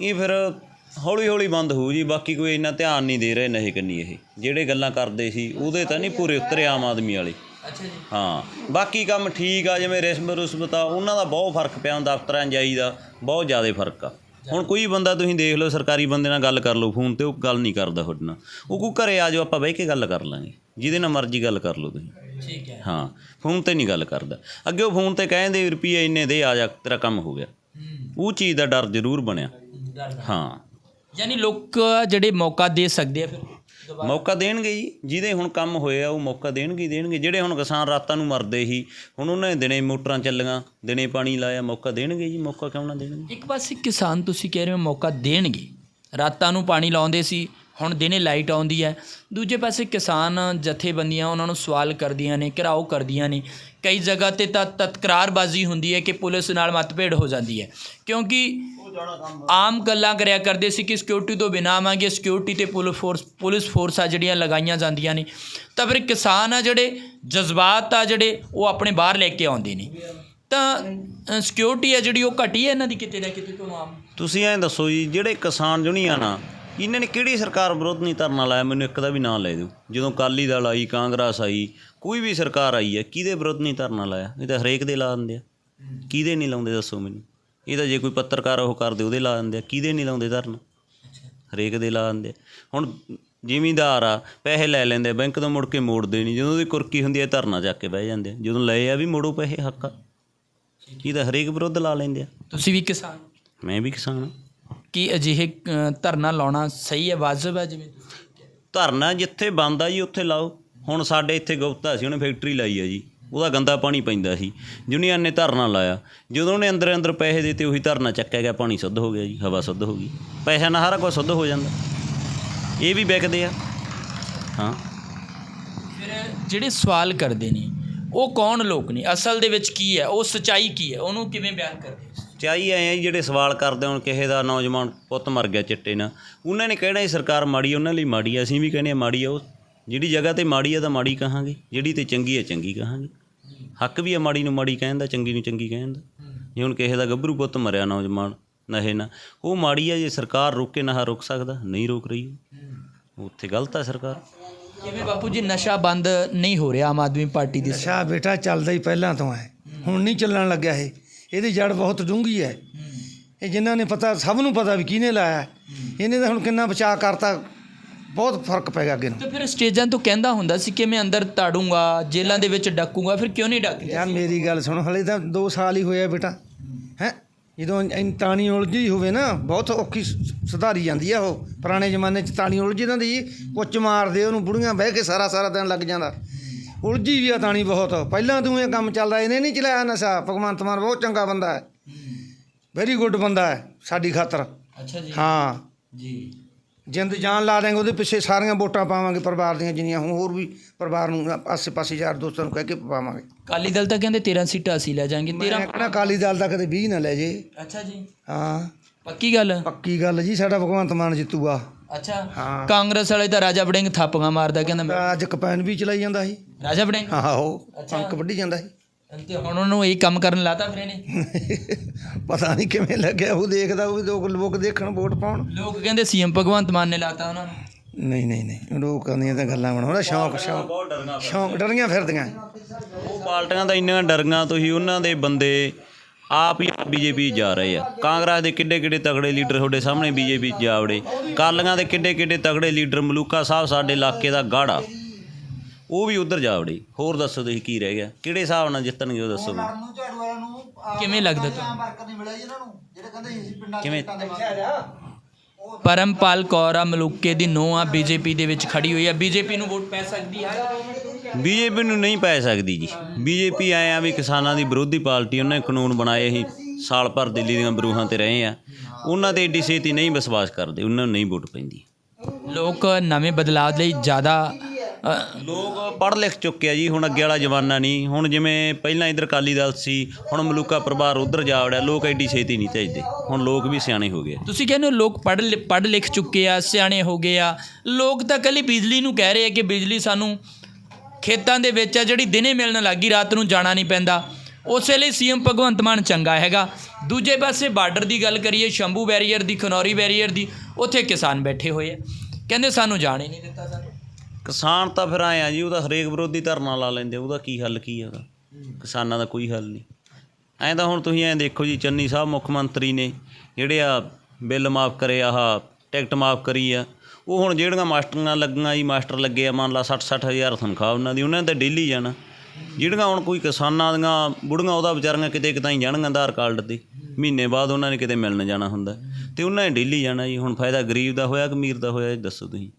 ਇਹ ਫਿਰ ਹੌਲੀ ਹੌਲੀ ਬੰਦ ਹੋਊ ਜੀ ਬਾਕੀ ਕੋਈ ਇੰਨਾ ਧਿਆਨ ਨਹੀਂ ਦੇ ਰਹੇ ਨਸ਼ੇ ਕੰਨੀ ਇਹ। ਜਿਹੜੇ ਗੱਲਾਂ ਕਰਦੇ ਸੀ ਉਹਦੇ ਤਾਂ ਨਹੀਂ ਪੂਰੇ ਉਤਰੇ ਆਮ ਆਦਮੀ ਵਾਲੇ। ਅੱਛਾ ਜੀ। ਹਾਂ ਬਾਕੀ ਕੰਮ ਠੀਕ ਆ ਜਿਵੇਂ ਰਿਸ਼ਮ ਰੁਸ਼ਮਤ ਉਹਨਾਂ ਦਾ ਬਹੁਤ ਫ਼ਰਕ ਪਿਆ ਹੁੰਦਾ ਦਫ਼ਤਰਾਂ 'ਚ ਜਾਈਦਾ ਬਹੁਤ ਜ਼ਿਆਦਾ ਫ਼ਰਕ ਆ। ਹੁਣ ਕੋਈ ਬੰਦਾ ਤੁਸੀਂ ਦੇਖ ਲਓ ਸਰਕਾਰੀ ਬੰਦੇ ਨਾਲ ਗੱਲ ਕਰ ਲਓ ਫੋਨ ਤੇ ਉਹ ਗੱਲ ਨਹੀਂ ਕਰਦਾ ਤੁਹਾਡੇ ਨਾਲ। ਉਹ ਕੋ ਘਰੇ ਆ ਜਾਓ ਆਪਾਂ ਬਹਿ ਕੇ ਗੱਲ ਕਰ ਲਾਂਗੇ। ਜਿਹਦੇ ਨਾਲ ਮਰਜ਼ੀ ਗੱਲ ਕਰ ਲਓ ਤੁਸੀਂ। ਠੀਕ ਹੈ। ਹਾਂ ਫੋਨ ਤੇ ਨਹੀਂ ਗੱਲ ਕਰਦਾ। ਅੱਗੇ ਉਹ ਫੋਨ ਤੇ ਕਹਿੰਦੇ ਰੁਪਈਏ ਇੰਨੇ ਦੇ ਆ ਜਾ ਤੇਰਾ ਕੰਮ ਹੋ ਗਿਆ। ਉਹ ਚੀਜ਼ ਦਾ ਡਰ ਜ਼ਰੂਰ ਬਣਿਆ। ਹਾਂ। ਯਾਨੀ ਲੋਕ ਜਿਹੜੇ ਮੌਕਾ ਦੇ ਸਕਦੇ ਆ ਫਿਰ। ਮੌਕਾ ਦੇਣਗੇ ਜੀ ਜਿਹਦੇ ਹੁਣ ਕੰਮ ਹੋਇਆ ਉਹ ਮੌਕਾ ਦੇਣਗੇ ਦੇਣਗੇ। ਜਿਹੜੇ ਹੁਣ ਕਿਸਾਨ ਰਾਤਾਂ ਨੂੰ ਮਰਦੇ ਸੀ ਹੁਣ ਉਹਨਾਂ ਨੇ ਦਿਨੇ ਮੋਟਰਾਂ ਚੱਲੀਆਂ ਦਿਨੇ ਪਾਣੀ ਲਾਇਆ ਮੌਕਾ ਦੇਣਗੇ ਜੀ ਮੌਕਾ ਕਿਉਂ ਨਾ ਦੇਣਗੇ? ਇੱਕ ਪਾਸੇ ਕਿਸਾਨ ਤੁਸੀਂ ਕਹਿ ਰਹੇ ਹੋ ਮੌਕਾ ਦੇਣਗੇ। ਰਾਤਾਂ ਨੂੰ ਪਾਣੀ ਲਾਉਂਦੇ ਸੀ ਹੁਣ ਦਿਨੇ ਲਾਈਟ ਆਉਂਦੀ ਹੈ। ਦੂਜੇ ਪਾਸੇ ਕਿਸਾਨ ਜਥੇਬੰਦੀਆਂ ਉਹਨਾਂ ਨੂੰ ਸਵਾਲ ਕਰਦੀਆਂ ਨੇ ਘਿਰਾਓ ਕਰਦੀਆਂ ਨੇ। ਕਈ ਜਗ੍ਹਾ ਤੇ ਤਾਂ ਤਤਕਰਾਰਬਾਜ਼ੀ ਹੁੰਦੀ ਹੈ ਕਿ ਪੁਲਿਸ ਨਾਲ ਮਤਭੇੜ ਹੋ ਜਾਂਦੀ ਹੈ। ਕਿਉਂਕਿ ਆਮ ਗੱਲਾਂ ਕਰਿਆ ਕਰਦੇ ਸੀ ਕਿ ਸਿਕਿਉਰਿਟੀ ਤੋਂ ਬਿਨਾਂ ਆਵਾਂਗੇ ਸਿਕਿਉਰਿਟੀ ਤੇ ਪੁਲਿਸ ਫੋਰਸ ਪੁਲਿਸ ਫੋਰਸਾਂ ਜਿਹੜੀਆਂ ਲਗਾਈਆਂ ਜਾਂਦੀਆਂ ਨੇ। ਤਾਂ ਫਿਰ ਕਿਸਾਨ ਆ ਜਿਹੜੇ ਜਜ਼ਬਾਤ ਆ ਜਿਹੜੇ ਉਹ ਆਪਣੇ ਬਾਹਰ ਲੈ ਕੇ ਆਉਂਦੇ ਨੇ। ਤਾਂ ਸਿਕਿਉਰਿਟੀ ਆ ਜਿਹੜੀ ਉਹ ਘਟੀ ਹੈ ਇਹਨਾਂ ਦੀ ਕਿਤੇ ਨਾ ਕਿਤੇ ਤੁਹਾਨੂੰ ਆਮ? ਤੁਸੀਂ ਐਂ ਦੱਸੋ ਜੀ ਜਿਹੜੇ ਕਿਸਾਨ ਜੁਨੀਆਂ ਨਾ ਇਹਨਾਂ ਨੇ ਕਿਹੜੀ ਸਰਕਾਰ ਵਿਰੁੱਧ ਨਹੀਂ ਧਰਨਾ ਲਾਇਆ? ਮੈਨੂੰ ਇੱਕ ਦਾ ਵੀ ਨਾਂ ਲੈ ਦਿਓ। ਜਦੋਂ ਅਕਾਲੀ ਦਲ ਆਈ ਕਾਂਗਰਸ ਆਈ ਕੋਈ ਵੀ ਸਰਕਾਰ ਆਈ ਹੈ ਕਿਹਦੇ ਵਿਰੁੱਧ ਨਹੀਂ ਧਰਨਾ ਲਾਇਆ? ਇਹ ਤਾਂ ਹਰੇਕ ਦੇ ਲਾ ਦਿੰਦੇ ਆ। ਕਿਹਦੇ ਨਹੀਂ ਲਾਉਂਦੇ ਦੱਸੋ ਮੈਨੂੰ। ਇਹ ਤਾਂ ਜੇ ਕੋਈ ਪੱਤਰਕਾਰ ਉਹ ਕਰਦੇ ਉਹਦੇ ਲਾ ਦਿੰਦੇ ਆ ਕਿਹਦੇ ਨਹੀਂ ਲਾਉਂਦੇ ਧਰਨਾ? ਹਰੇਕ ਦੇ ਲਾ ਦਿੰਦੇ। ਹੁਣ ਜ਼ਿਮੀਂਦਾਰ ਆ ਪੈਸੇ ਲੈ ਲੈਂਦੇ ਬੈਂਕ ਤੋਂ ਮੁੜ ਕੇ ਮੋੜਦੇ ਨਹੀਂ। ਜਦੋਂ ਉਹਦੀ ਕੁਰਕੀ ਹੁੰਦੀ ਹੈ ਧਰਨਾ ਚੱਕ ਕੇ ਬਹਿ ਜਾਂਦੇ ਆ। ਜਦੋਂ ਲਏ ਆ ਵੀ ਮੋੜੋ ਪੈਸੇ ਹੱਕ ਆ। ਇਹ ਤਾਂ ਹਰੇਕ ਵਿਰੁੱਧ ਲਾ ਲੈਂਦੇ ਆ। ਤੁਸੀਂ ਵੀ ਕਿਸਾਨ। ਮੈਂ ਵੀ ਕਿਸਾਨ ਆ। ਕੀ ਅਜਿਹੇ ਧਰਨਾ ਲਾਉਣਾ ਸਹੀ ਹੈ ਵਾਜਬ ਹੈ ਜਿਵੇਂ? ਧਰਨਾ ਜਿੱਥੇ ਬੰਦਾ ਜੀ ਉੱਥੇ ਲਾਓ। ਹੁਣ ਸਾਡੇ ਇੱਥੇ ਗੁਪਤਾ ਸੀ ਉਹਨੇ ਫੈਕਟਰੀ ਲਾਈ ਆ ਜੀ। ਉਹਦਾ ਗੰਦਾ ਪਾਣੀ ਪੈਂਦਾ ਸੀ। ਯੂਨੀਅਨ ਨੇ ਧਰਨਾ ਲਾਇਆ। ਜਦੋਂ ਉਹਨੇ ਅੰਦਰ ਅੰਦਰ ਪੈਸੇ ਦਿੱਤੇ ਉਹੀ ਧਰਨਾ ਚੱਕਿਆ ਗਿਆ ਪਾਣੀ ਸੁੱਧ ਹੋ ਗਿਆ ਜੀ ਹਵਾ ਸੁੱਧ ਹੋ ਗਈ। ਪੈਸਾ ਨਾਲ ਸਾਰਾ ਕੁਝ ਸੁੱਧ ਹੋ ਜਾਂਦਾ। ਇਹ ਵੀ ਵਿਕਦੇ ਆ। ਹਾਂ। ਫਿਰ ਜਿਹੜੇ ਸਵਾਲ ਕਰਦੇ ਨੇ ਉਹ ਕੌਣ ਲੋਕ ਨੇ? ਅਸਲ ਦੇ ਵਿੱਚ ਕੀ ਹੈ? ਉਹ ਸਚਾਈ ਕੀ ਹੈ? ਉਹਨੂੰ ਕਿਵੇਂ ਬਿਆਨ ਕਰਦੇ ਹੋ? ਚਾਹੀ ਆਏ ਆ ਜਿਹੜੇ ਸਵਾਲ ਕਰਦੇ ਹੁਣ ਕਿਸੇ ਦਾ ਨੌਜਵਾਨ ਪੁੱਤ ਮਰ ਗਿਆ ਚਿੱਟੇ ਨਾਲ ਉਹਨਾਂ ਨੇ ਕਹਿਣਾ ਸਰਕਾਰ ਮਾੜੀ ਉਹਨਾਂ ਲਈ ਮਾੜੀ ਅਸੀਂ ਵੀ ਕਹਿੰਦੇ ਆ ਮਾੜੀ ਆ ਉਹ ਜਿਹੜੀ ਜਗ੍ਹਾ ਤੇ ਮਾੜੀ ਆ ਤਾਂ ਮਾੜੀ ਕਹਾਂਗੇ ਜਿਹੜੀ ਤੇ ਚੰਗੀ ਆ ਚੰਗੀ ਕਹਾਂਗੇ। ਹੱਕ ਵੀ ਆ ਮਾੜੀ ਨੂੰ ਮਾੜੀ ਕਹਿਣ ਦਾ ਚੰਗੀ ਨੂੰ ਚੰਗੀ ਕਹਿਣ ਦਾ। ਜੇ ਹੁਣ ਕਿਸੇ ਦਾ ਗੱਭਰੂ ਪੁੱਤ ਮਰਿਆ ਨੌਜਵਾਨ ਨਸ਼ੇ ਨਾਲ ਉਹ ਮਾੜੀ ਆ ਜੇ ਸਰਕਾਰ ਰੋਕੇ ਨਾ ਰੁਕ ਸਕਦਾ ਨਹੀਂ ਰੋਕ ਰਹੀ। ਉਹ। ਉੱਥੇ ਗਲਤ ਆ ਸਰਕਾਰ। ਕਿਵੇਂ ਬਾਪੂ ਜੀ ਨਸ਼ਾ ਬੰਦ ਨਹੀਂ ਹੋ ਰਿਹਾ ਆਮ ਆਦਮੀ ਪਾਰਟੀ ਦੀ ਨਸ਼ਾ ਬੇਟਾ ਚੱਲਦਾ ਹੀ ਪਹਿਲਾਂ ਤੋਂ ਹੈ। ਹੁਣ ਨਹੀਂ ਚੱਲਣ ਲੱਗਿਆ ਇਹ। ਇਹਦੀ ਜੜ ਬਹੁਤ ਡੂੰਘੀ ਹੈ। ਇਹ ਜਿਨ੍ਹਾਂ ਨੇ ਪਤਾ ਸਭ ਨੂੰ ਪਤਾ ਵੀ ਕਿਹਨੇ ਲਾਇਆ। ਇਹਨੇ ਤਾਂ ਹੁਣ ਕਿੰਨਾ ਬਚਾਅ ਕਰਤਾ। ਬਹੁਤ ਫ਼ਰਕ ਪੈ ਗਿਆ ਅੱਗੇ ਨੂੰ। ਤੇ ਫਿਰ ਸਟੇਜਾਂ ਤੋਂ ਕਹਿੰਦਾ ਹੁੰਦਾ ਸੀ ਕਿ ਮੈਂ ਅੰਦਰ ਤਾੜੂੰਗਾ ਜੇਲ੍ਹਾਂ ਦੇ ਵਿੱਚ ਡਾਕੂੰਗਾ ਫਿਰ ਕਿਉਂ ਨਹੀਂ ਡੱਕ? ਰਿਹਾ ਯਾਰ ਮੇਰੀ ਗੱਲ ਸੁਣ ਹਲੇ ਤਾਂ 2 ਸਾਲ ਹੀ ਹੋਇਆ ਬੇਟਾ ਹੈ? ਜਦੋਂ ਇੰਨੀ ਤਾਣੀ ਉਲਝੀ ਹੋਵੇ ਨਾ ਬਹੁਤ ਔਖੀ ਸੁਧਾਰੀ ਜਾਂਦੀ ਆ ਉਹ। ਪੁਰਾਣੇ ਜ਼ਮਾਨੇ 'ਚ ਤਾਣੀ ਉਲਝੀ ਜਾਂਦੀ ਸੀ ਕੁੱਚ ਮਾਰਦੇ ਉਹਨੂੰ ਬੁੜੀਆਂ ਬਹਿ ਕੇ ਸਾਰਾ ਸਾਰਾ ਦਿਨ ਲੱਗ ਜਾਂਦਾ। ਉਲਝੀ ਵੀ ਆ ਤਾਣੀ ਬਹੁਤ। ਪਹਿਲਾਂ ਤੂੰ ਇਹ ਕੰਮ ਚੱਲਦਾ ਇਹਨੇ ਨਹੀਂ ਚਲਾਇਆ ਨਸ਼ਾ। ਭਗਵੰਤ ਮਾਨ ਬਹੁਤ ਚੰਗਾ ਬੰਦਾ ਹੈ। ਵੈਰੀ ਗੁੱਡ ਬੰਦਾ ਹੈ ਸਾਡੀ ਖਾਤਰ। ਅੱਛਾ ਜੀ। ਹਾਂ। ਜੀ। ਜਿੰਦ ਜਾਨ ਲਾ ਦੇਂਗੇ ਉਹਦੇ ਪਿੱਛੇ ਸਾਰੀਆਂ ਵੋਟਾਂ ਪਾਵਾਂਗੇ ਪਰਿਵਾਰ ਦੀਆਂ ਜਿੰਨੀਆਂ ਹੁਣ ਹੋਰ ਵੀ ਪਰਿਵਾਰ ਨੂੰ ਆਸੇ ਪਾਸੇ ਯਾਰ ਦੋਸਤਾਂ ਨੂੰ ਕਹਿ ਕੇ ਪਾਵਾਂਗੇ। ਕਾਲੀ ਦਲ ਤਾਂ ਕਹਿੰਦੇ 13 ਸੀਟਾਂ ਅਸੀਂ ਲੈ ਜਾਾਂਗੇ 13 ਮੈਂ ਕਹਿੰਦਾ ਅਕਾਲੀ ਦਲ ਦਾ ਕਦੇ 20 ਨਾ ਲੈ ਜੇ। ਅੱਛਾ ਜੀ। ਹਾਂ। ਪੱਕੀ ਗੱਲ? ਪੱਕੀ ਗੱਲ ਜੀ ਸਾਡਾ ਭਗਵੰਤ ਮਾਨ ਜਿੱਤੂਗਾ। ਅੱਛਾ। ਹਾਂ। ਕਾਂਗਰਸ ਵਾਲੇ ਤਾਂ ਰਾਜਾ ਵੜਿੰਗ ਥਾਪੀਆਂ ਮਾਰਦਾ ਕਹਿੰਦਾ ਮੈਂ। ਅੱਜ ਕਪੈਨ ਵੀ ਚਲਾਈ ਜਾਂਦਾ ਸੀ। ਰਾਜਾ ਵੜਿੰਗ? ਆਹੋ ਅੱਛਾ। ਕਣਕ ਵੱਢੀ ਜਾਂਦਾ ਸੀ। ਤੇ ਹੁਣ ਉਹਨੂੰ ਇਹ ਕੰਮ ਕਰਨ ਲਾਤਾ ਫਿਰ ਇਹਨੇ। ਪਤਾ ਨਹੀਂ ਕਿਵੇਂ ਲੱਗਿਆ ਉਹ ਦੇਖਦਾ ਉਹ ਵੀ ਲੋਕ ਲੋਕ ਦੇਖਣ ਵੋਟ ਪਾਉਣ। ਲੋਕ ਕਹਿੰਦੇ ਸੀਐਮ ਭਗਵੰਤ ਮਾਨ ਨੇ ਲਾਤਾ ਉਹਨਾਂ ਨੂੰ। ਨਹੀਂ ਨਹੀਂ ਨਹੀਂ ਲੋਕਾਂ ਦੀਆਂ ਤਾਂ ਗੱਲਾਂ ਬਣਾਉਂਦਾ ਸ਼ੌਂਕ ਸ਼ੌਂਕ। ਸ਼ੌਂਕ ਡਰੀਆਂ ਫਿਰਦੀਆਂ। ਉਹ ਪਾਰਟੀਆਂ ਦਾ ਇੰਨੀਆਂ ਡਰੀਆਂ ਤੁਸੀਂ ਉਹਨਾਂ ਦੇ ਬੰਦੇ ਆਪ ਹੀ ਬੀਜੇਪੀ ਜਾ ਰਹੇ ਆ। ਕਾਂਗਰਸ ਦੇ ਕਿੱਡੇ ਕਿੱਡੇ ਤਗੜੇ ਲੀਡਰ ਤੁਹਾਡੇ ਸਾਹਮਣੇ ਬੀਜੇਪੀ ਜਾਵੜੇ ਕਾਲੀਆਂ ਦੇ ਕਿੱਡੇ ਕਿੱਡੇ ਤਗੜੇ ਲੀਡਰ ਮਲੂਕਾ ਸਾਹਿਬ ਸਾਡੇ ਇਲਾਕੇ ਦਾ ਗਾੜਾ। ਉਹ ਵੀ ਉਧਰ ਜਾਵੜੇ ਹੋਰ ਦੱਸੋ ਤੁਸੀਂ ਕੀ ਰਹਿ ਗਿਆ? ਕਿਹੜੇ ਹਿਸਾਬ ਨਾਲ ਜਿੱਤਣਗੇ ਉਹ ਦੱਸੋ ਮੈਨੂੰ। ਕਿਵੇਂ ਲੱਗਦਾ ਤੁਹਾਨੂੰ? ਕਿਵੇਂ? ਪਰਮਪਾਲ ਕੌਰ ਆ ਮਲੂਕੇ ਦੀ ਨੋ ਆ ਬੀਜੇਪੀ ਦੇ ਵਿੱਚ ਖੜੀ ਹੋਈ ਆ। ਬੀਜੇਪੀ ਨੂੰ ਵੋਟ ਪੈ ਸਕਦੀ ਹੈ ਬੀਜੇਪੀ ਨੂੰ ਨਹੀਂ ਪੈ ਸਕਦੀ ਜੀ। ਬੀਜੇਪੀ ਆਏ ਆ ਵੀ ਕਿਸਾਨਾਂ ਦੀ ਵਿਰੋਧੀ ਪਾਰਟੀ ਉਹਨੇ ਕਾਨੂੰਨ ਬਣਾਏ ਅਸੀਂ ਸਾਲ ਭਰ ਦਿੱਲੀ ਦੀਆਂ ਬਰੂਹਾਂ ਤੇ ਰਹੇ ਆ। ਉਹਨਾਂ ਤੇ ਏਡੀ ਛੇਤੀ ਨਹੀਂ ਵਿਸ਼ਵਾਸ ਕਰਦੇ ਉਹਨਾਂ ਨੂੰ ਨਹੀਂ ਵੋਟ ਪੈਂਦੀ। ਲੋਕ ਨਵੇਂ ਬਦਲਾਅ ਲਈ ਜ਼ਿਆਦਾ ਲੋਕ ਪੜ੍ਹ ਲਿਖ ਚੁੱਕੇ ਆ ਜੀ, ਹੁਣ ਅੱਗੇ ਵਾਲਾ ਜ਼ਮਾਨਾ ਨਹੀਂ। ਹੁਣ ਜਿਵੇਂ ਪਹਿਲਾਂ ਇਧਰ ਅਕਾਲੀ ਦਲ ਸੀ, ਹੁਣ ਮਲੂਕਾ ਪਰਿਵਾਰ ਉਧਰ ਜਾ ਵੜਿਆ, ਲੋਕ ਐਡੀ ਛੇਤੀ ਨਹੀਂ ਭੇਜਦੇ। ਹੁਣ ਲੋਕ ਵੀ ਸਿਆਣੇ ਹੋ ਗਏ ਤੁਸੀਂ ਕਹਿੰਦੇ ਹੋ ਲੋਕ ਪੜ੍ਹ ਲਿ, ਪੜ੍ਹ ਲਿਖ ਚੁੱਕੇ ਆ, ਸਿਆਣੇ ਹੋ ਗਏ ਆ। ਲੋਕ ਤਾਂ ਕੱਲੀ ਬਿਜਲੀ ਨੂੰ ਕਹਿ ਰਹੇ ਆ ਕਿ ਬਿਜਲੀ ਸਾਨੂੰ ਖੇਤਾਂ ਦੇ ਵਿੱਚ ਆ, ਜਿਹੜੀ ਦਿਨੇ ਮਿਲਣ ਲੱਗੀ, ਰਾਤ ਨੂੰ ਜਾਣਾ ਨਹੀਂ ਪੈਂਦਾ। ਉਸੇ ਲਈ ਸੀਐਮ ਭਗਵੰਤ ਮਾਨ ਚੰਗਾ ਹੈਗਾ। ਦੂਜੇ ਪਾਸੇ ਬਾਰਡਰ ਦੀ ਗੱਲ ਕਰੀਏ, ਸ਼ੰਭੂ ਬੈਰੀਅਰ ਦੀ, ਖਨੌਰੀ ਬੈਰੀਅਰ ਦੀ, ਉੱਥੇ ਕਿਸਾਨ ਬੈਠੇ ਹੋਏ ਆ। ਕਹਿੰਦੇ ਸਾਨੂੰ ਜਾਣ ਹੀ ਨਹੀਂ ਦਿੱਤਾ ਸਾਨੂੰ ਕਿਸਾਨ ਤਾਂ ਫਿਰ ਆਏ ਆ ਜੀ ਉਹਦਾ ਹਰੇਕ ਵਿਰੋਧੀ ਧਰਨਾ ਲਾ ਲੈਂਦੇ ਉਹਦਾ ਕੀ ਹੱਲ ਕੀ ਆ ਉਹਦਾ? ਕਿਸਾਨਾਂ ਦਾ ਕੋਈ ਹੱਲ ਨਹੀਂ। ਐਂ ਤਾਂ ਹੁਣ ਤੁਸੀਂ ਐਂ ਦੇਖੋ ਜੀ ਚੰਨੀ ਸਾਹਿਬ ਮੁੱਖ ਮੰਤਰੀ ਨੇ ਜਿਹੜੇ ਆ ਬਿੱਲ ਮਾਫ ਕਰੇ ਆਹ ਟਿਕਟ ਮਾਫ ਕਰੀ ਆ ਉਹ ਹੁਣ ਜਿਹੜੀਆਂ ਮਾਸਟਰੀਆਂ ਲੱਗੀਆਂ ਜੀ ਮਾਸਟਰ ਲੱਗੇ ਆ ਮੰਨ ਲਾ 60 60 ਹਜ਼ਾਰ ਤਨਖਾਹ ਉਹਨਾਂ ਦੀ ਉਹਨਾਂ ਨੇ ਤਾਂ ਡੇਲੀ ਜਾਣਾ। ਜਿਹੜੀਆਂ ਹੁਣ ਕੋਈ ਕਿਸਾਨਾਂ ਦੀਆਂ ਬੁੜੀਆਂ ਉਹਦਾ ਵਿਚਾਰੀਆਂ ਕਿਤੇ ਕਿਤਾਈ ਜਾਣਗੀਆਂ ਆਧਾਰ ਕਾਰਡ ਤੇ ਮਹੀਨੇ ਬਾਅਦ ਉਹਨਾਂ ਨੇ ਕਿਤੇ ਮਿਲਣ ਜਾਣਾ ਹੁੰਦਾ। ਤੇ ਉਹਨਾਂ ਨੇ ਡੇਲੀ ਜਾਣਾ ਜੀ ਹੁਣ ਫਾਇਦਾ ਗਰੀਬ ਦਾ ਹੋਇਆ ਕਿ ਅਮੀਰ ਦਾ ਹੋਇਆ ਇਹ ਦੱਸੋ ਤੁਸੀਂ।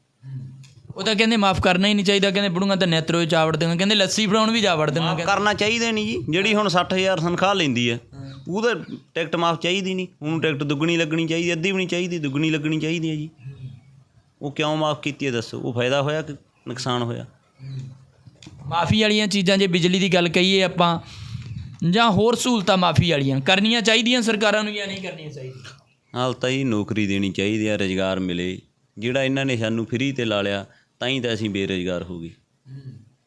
ਉਹ ਤਾਂ ਕਹਿੰਦੇ ਮਾਫ ਕਰਨਾ ਹੀ ਨਹੀਂ ਚਾਹੀਦਾ ਕਹਿੰਦੇ ਬੁੜੂਆਂ ਤਾਂ ਨੇਤਰੋ ਚ ਆਵੜ ਦੇਣਾ ਕਹਿੰਦੇ ਲੱਸੀ ਫੜਾਉਣ ਵੀ ਜਾ ਵੜ ਦੇਣਾ ਕਰਨਾ ਚਾਹੀਦਾ ਨਹੀਂ ਜੀ ਜਿਹੜੀ ਹੁਣ 60000 ਤਨਖਾਹ ਲੈਂਦੀ ਹੈ ਉਹਦਾ ਟਿਕਟ ਮਾਫ ਚਾਹੀਦੀ ਨਹੀਂ ਉਹਨੂੰ ਟਿਕਟ ਦੁੱਗਣੀ ਲੱਗਣੀ ਚਾਹੀਦੀ ਅੱਧੀ ਵੀ ਨਹੀਂ ਚਾਹੀਦੀ ਦੁੱਗਣੀ ਲੱਗਣੀ ਚਾਹੀਦੀ ਹੈ ਜੀ। ਉਹ ਕਿਉਂ ਮਾਫ ਕੀਤੀ ਹੈ ਦੱਸੋ ਉਹ ਫਾਇਦਾ ਹੋਇਆ ਕਿ ਨੁਕਸਾਨ ਹੋਇਆ? ਮਾਫੀ ਵਾਲੀਆਂ ਚੀਜ਼ਾਂ ਜੇ ਬਿਜਲੀ ਦੀ ਗੱਲ ਕਹੀਏ ਆਪਾਂ ਜਾਂ ਹੋਰ ਸਹੂਲਤਾਂ ਮਾਫੀ ਵਾਲੀਆਂ ਕਰਨੀਆਂ ਚਾਹੀਦੀਆਂ ਸਰਕਾਰਾਂ ਨੂੰ ਜਾਂ ਨਹੀਂ ਕਰਨੀਆਂ ਚਾਹੀਦੀਆਂ? ਹਾਲ ਤਾਂ ਹੀ ਨੌਕਰੀ ਦੇਣੀ ਚਾਹੀਦੀ ਹੈ ਰੁਜ਼ਗਾਰ ਮਿਲੇ ਜਿਹੜਾ ਇਹਨਾਂ ਨੇ ਸਾਨੂੰ ਫ੍ਰੀ ਤੇ ਲਾ ਲਿਆ ਤਾਂ ਹੀ ਤਾਂ ਅਸੀਂ ਬੇਰੁਜ਼ਗਾਰ ਹੋ ਗਏ।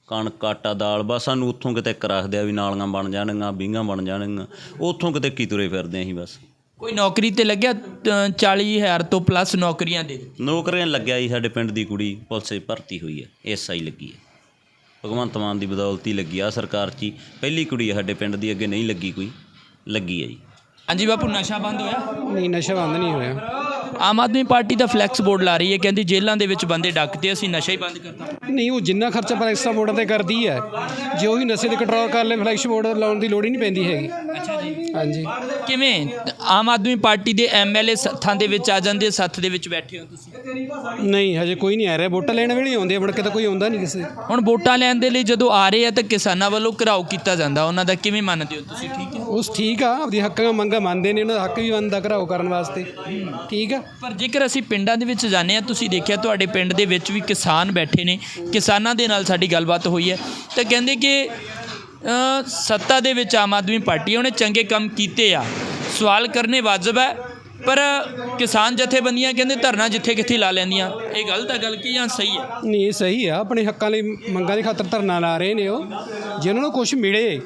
ਕਣਕ ਆਟਾ ਦਾਲ ਬਸ ਸਾਨੂੰ ਉੱਥੋਂ ਕਿਤੇ ਇੱਕ ਰੱਖਦੇ ਆ ਵੀ ਨਾਲੀਆਂ ਬਣ ਜਾਣਗੀਆਂ ਬੀਂਘਾਂ ਬਣ ਜਾਣਗੀਆਂ। ਉੱਥੋਂ ਕਿਤੇ ਕੀ ਤੁਰੇ ਫਿਰਦੇ ਅਸੀਂ ਬਸ। ਕੋਈ ਨੌਕਰੀ ਤੇ ਲੱਗਿਆ ਅ, 40000 ਤੋਂ ਪਲੱਸ ਨੌਕਰੀਆਂ ਦੇ। ਨੌਕਰੀਆਂ ਲੱਗਿਆ ਜੀ ਸਾਡੇ ਪਿੰਡ ਦੀ ਕੁੜੀ ਪੁਲਿਸ 'ਚ ਭਰਤੀ ਹੋਈ ਹੈ ਐਸਆਈ ਲੱਗੀ ਹੈ। ਭਗਵੰਤ ਮਾਨ ਦੀ ਬਦੌਲਤੀ ਲੱਗੀ ਆ ਸਰਕਾਰ 'ਚ ਹੀ। ਪਹਿਲੀ ਕੁੜੀ ਹੈ ਸਾਡੇ ਪਿੰਡ ਦੀ ਅੱਗੇ ਨਹੀਂ ਲੱਗੀ ਕੋਈ ਲੱਗੀ ਹੈ ਜੀ। ਹਾਂਜੀ ਬਾਪੂ ਨਸ਼ਾ ਬੰਦ ਹੋਇਆ? ਨਹੀਂ ਨਸ਼ਾ ਬੰਦ ਨਹੀਂ ਹੋਇਆ। ਆਮ ਆਦਮੀ ਪਾਰਟੀ ਦਾ ਫਲੈਕਸ ਬੋਰਡ ਲਾ ਰਹੀ ਹੈ ਕਹਿੰਦੀ ਜੇਲ੍ਹਾਂ ਦੇ ਵਿੱਚ ਬੰਦੇ ਡੱਕਦੇ ਅਸੀਂ ਨਸ਼ਾ ਹੀ ਬੰਦ ਕਰਤਾ। ਨਹੀਂ ਉਹ ਜਿੰਨਾ ਖਰਚਾ ਫਲੈਕਸ ਬੋਰਡਾਂ ਤੇ ਕਰਦੀ ਹੈ ਜੇ ਉਹੀ ਨਸ਼ੇ ਤੇ ਕੰਟਰੋਲ ਕਰ ਲੈ ਫਲੈਕਸ ਬੋਰਡ ਲਾਉਣ ਦੀ ਲੋੜ ਹੀ ਨਹੀਂ ਪੈਂਦੀ ਹੈਗੀ। ਅੱਛਾ ਜੀ। ਹਾਂਜੀ। ਕਿਵੇਂ? ਆਮ ਆਦਮੀ ਪਾਰਟੀ ਦੇ ਐਮਐਲਏ ਸੱਥਾਂ ਦੇ ਵਿੱਚ ਆ ਜਾਂਦੇ ਸੱਥ ਦੇ ਵਿੱਚ ਬੈਠੇ ਹੋ ਤੁਸੀਂ? ਨਹੀਂ ਹਜੇ ਕੋਈ ਨਹੀਂ ਆ ਰਿਹਾ ਵੋਟਾਂ ਲੈਣ ਵੇਲੇ ਆਉਂਦੇ ਆ, ਮੁੜ ਕੇ ਤਾਂ ਕੋਈ ਆਉਂਦਾ ਨਹੀਂ ਕਿਸੇ। ਹੁਣ ਵੋਟਾਂ ਲੈਣ ਦੇ ਲਈ ਜਦੋਂ ਆ ਰਹੇ ਆ ਤਾਂ ਕਿਸਾਨਾਂ ਵੱਲੋਂ ਘਰਾਓ ਕੀਤਾ ਜਾਂਦਾ ਉਹਨਾਂ ਦਾ ਕਿਵੇਂ ਮੰਨਦੇ ਹੋ ਤੁਸੀਂ? ਠੀਕ ਹੈ? ਉਸ ਠੀਕ ਆ ਆਪਦੀ ਹੱਕਾਂ ਮੰਗਾਂ ਮੰਨਦੇ ਨੇ ਉਹਨਾਂ ਦਾ ਹੱਕ ਵੀ ਬਣਦਾ ਘਰਾਓ ਕਰਨ ਵਾਸਤੇ। ਠੀਕ ਆ? ਪਰ ਜੇਕਰ ਅਸੀਂ ਪਿੰਡਾਂ ਦੇ ਵਿੱਚ ਜਾਂਦੇ ਆ ਤੁਸੀਂ ਦੇਖਿਆ ਤੁਹਾਡੇ ਪਿੰਡ ਦੇ ਵਿੱਚ ਵੀ ਕਿਸਾਨ ਬੈਠੇ ਨੇ ਕਿਸਾਨਾਂ ਦੇ ਨਾਲ ਸਾਡੀ ਗੱਲਬਾਤ ਹੋਈ ਹੈ। ਤਾਂ ਕਹਿੰਦੇ ਕਿ ਸੱਤਾ ਦੇ ਵਿੱਚ ਆਮ ਆਦਮੀ ਪਾਰਟੀ ਉਹਨੇ ਚੰਗੇ ਕੰਮ ਕੀਤੇ ਆ। ਸਵਾਲ ਕਰਨੇ ਵਾਜਬ ਹੈ ਪਰ ਕਿਸਾਨ ਜਥੇਬੰਦੀਆਂ ਕਹਿੰਦੇ ਧਰਨਾ ਜਿੱਥੇ ਕਿੱਥੇ ਲਾ ਲੈਂਦੀਆਂ। ਇਹ ਗਲਤ ਹੈ ਗੱਲ ਕੀ ਜਾਂ ਸਹੀ ਹੈ? ਨਹੀਂ ਇਹ ਸਹੀ ਆ ਆਪਣੇ ਹੱਕਾਂ ਲਈ ਮੰਗਾਂ ਦੀ ਖਾਤਰ ਧਰਨਾ ਲਾ ਰਹੇ ਨੇ ਉਹ। ਜੇ ਉਹਨਾਂ ਨੂੰ ਕੁਝ ਮਿਲੇ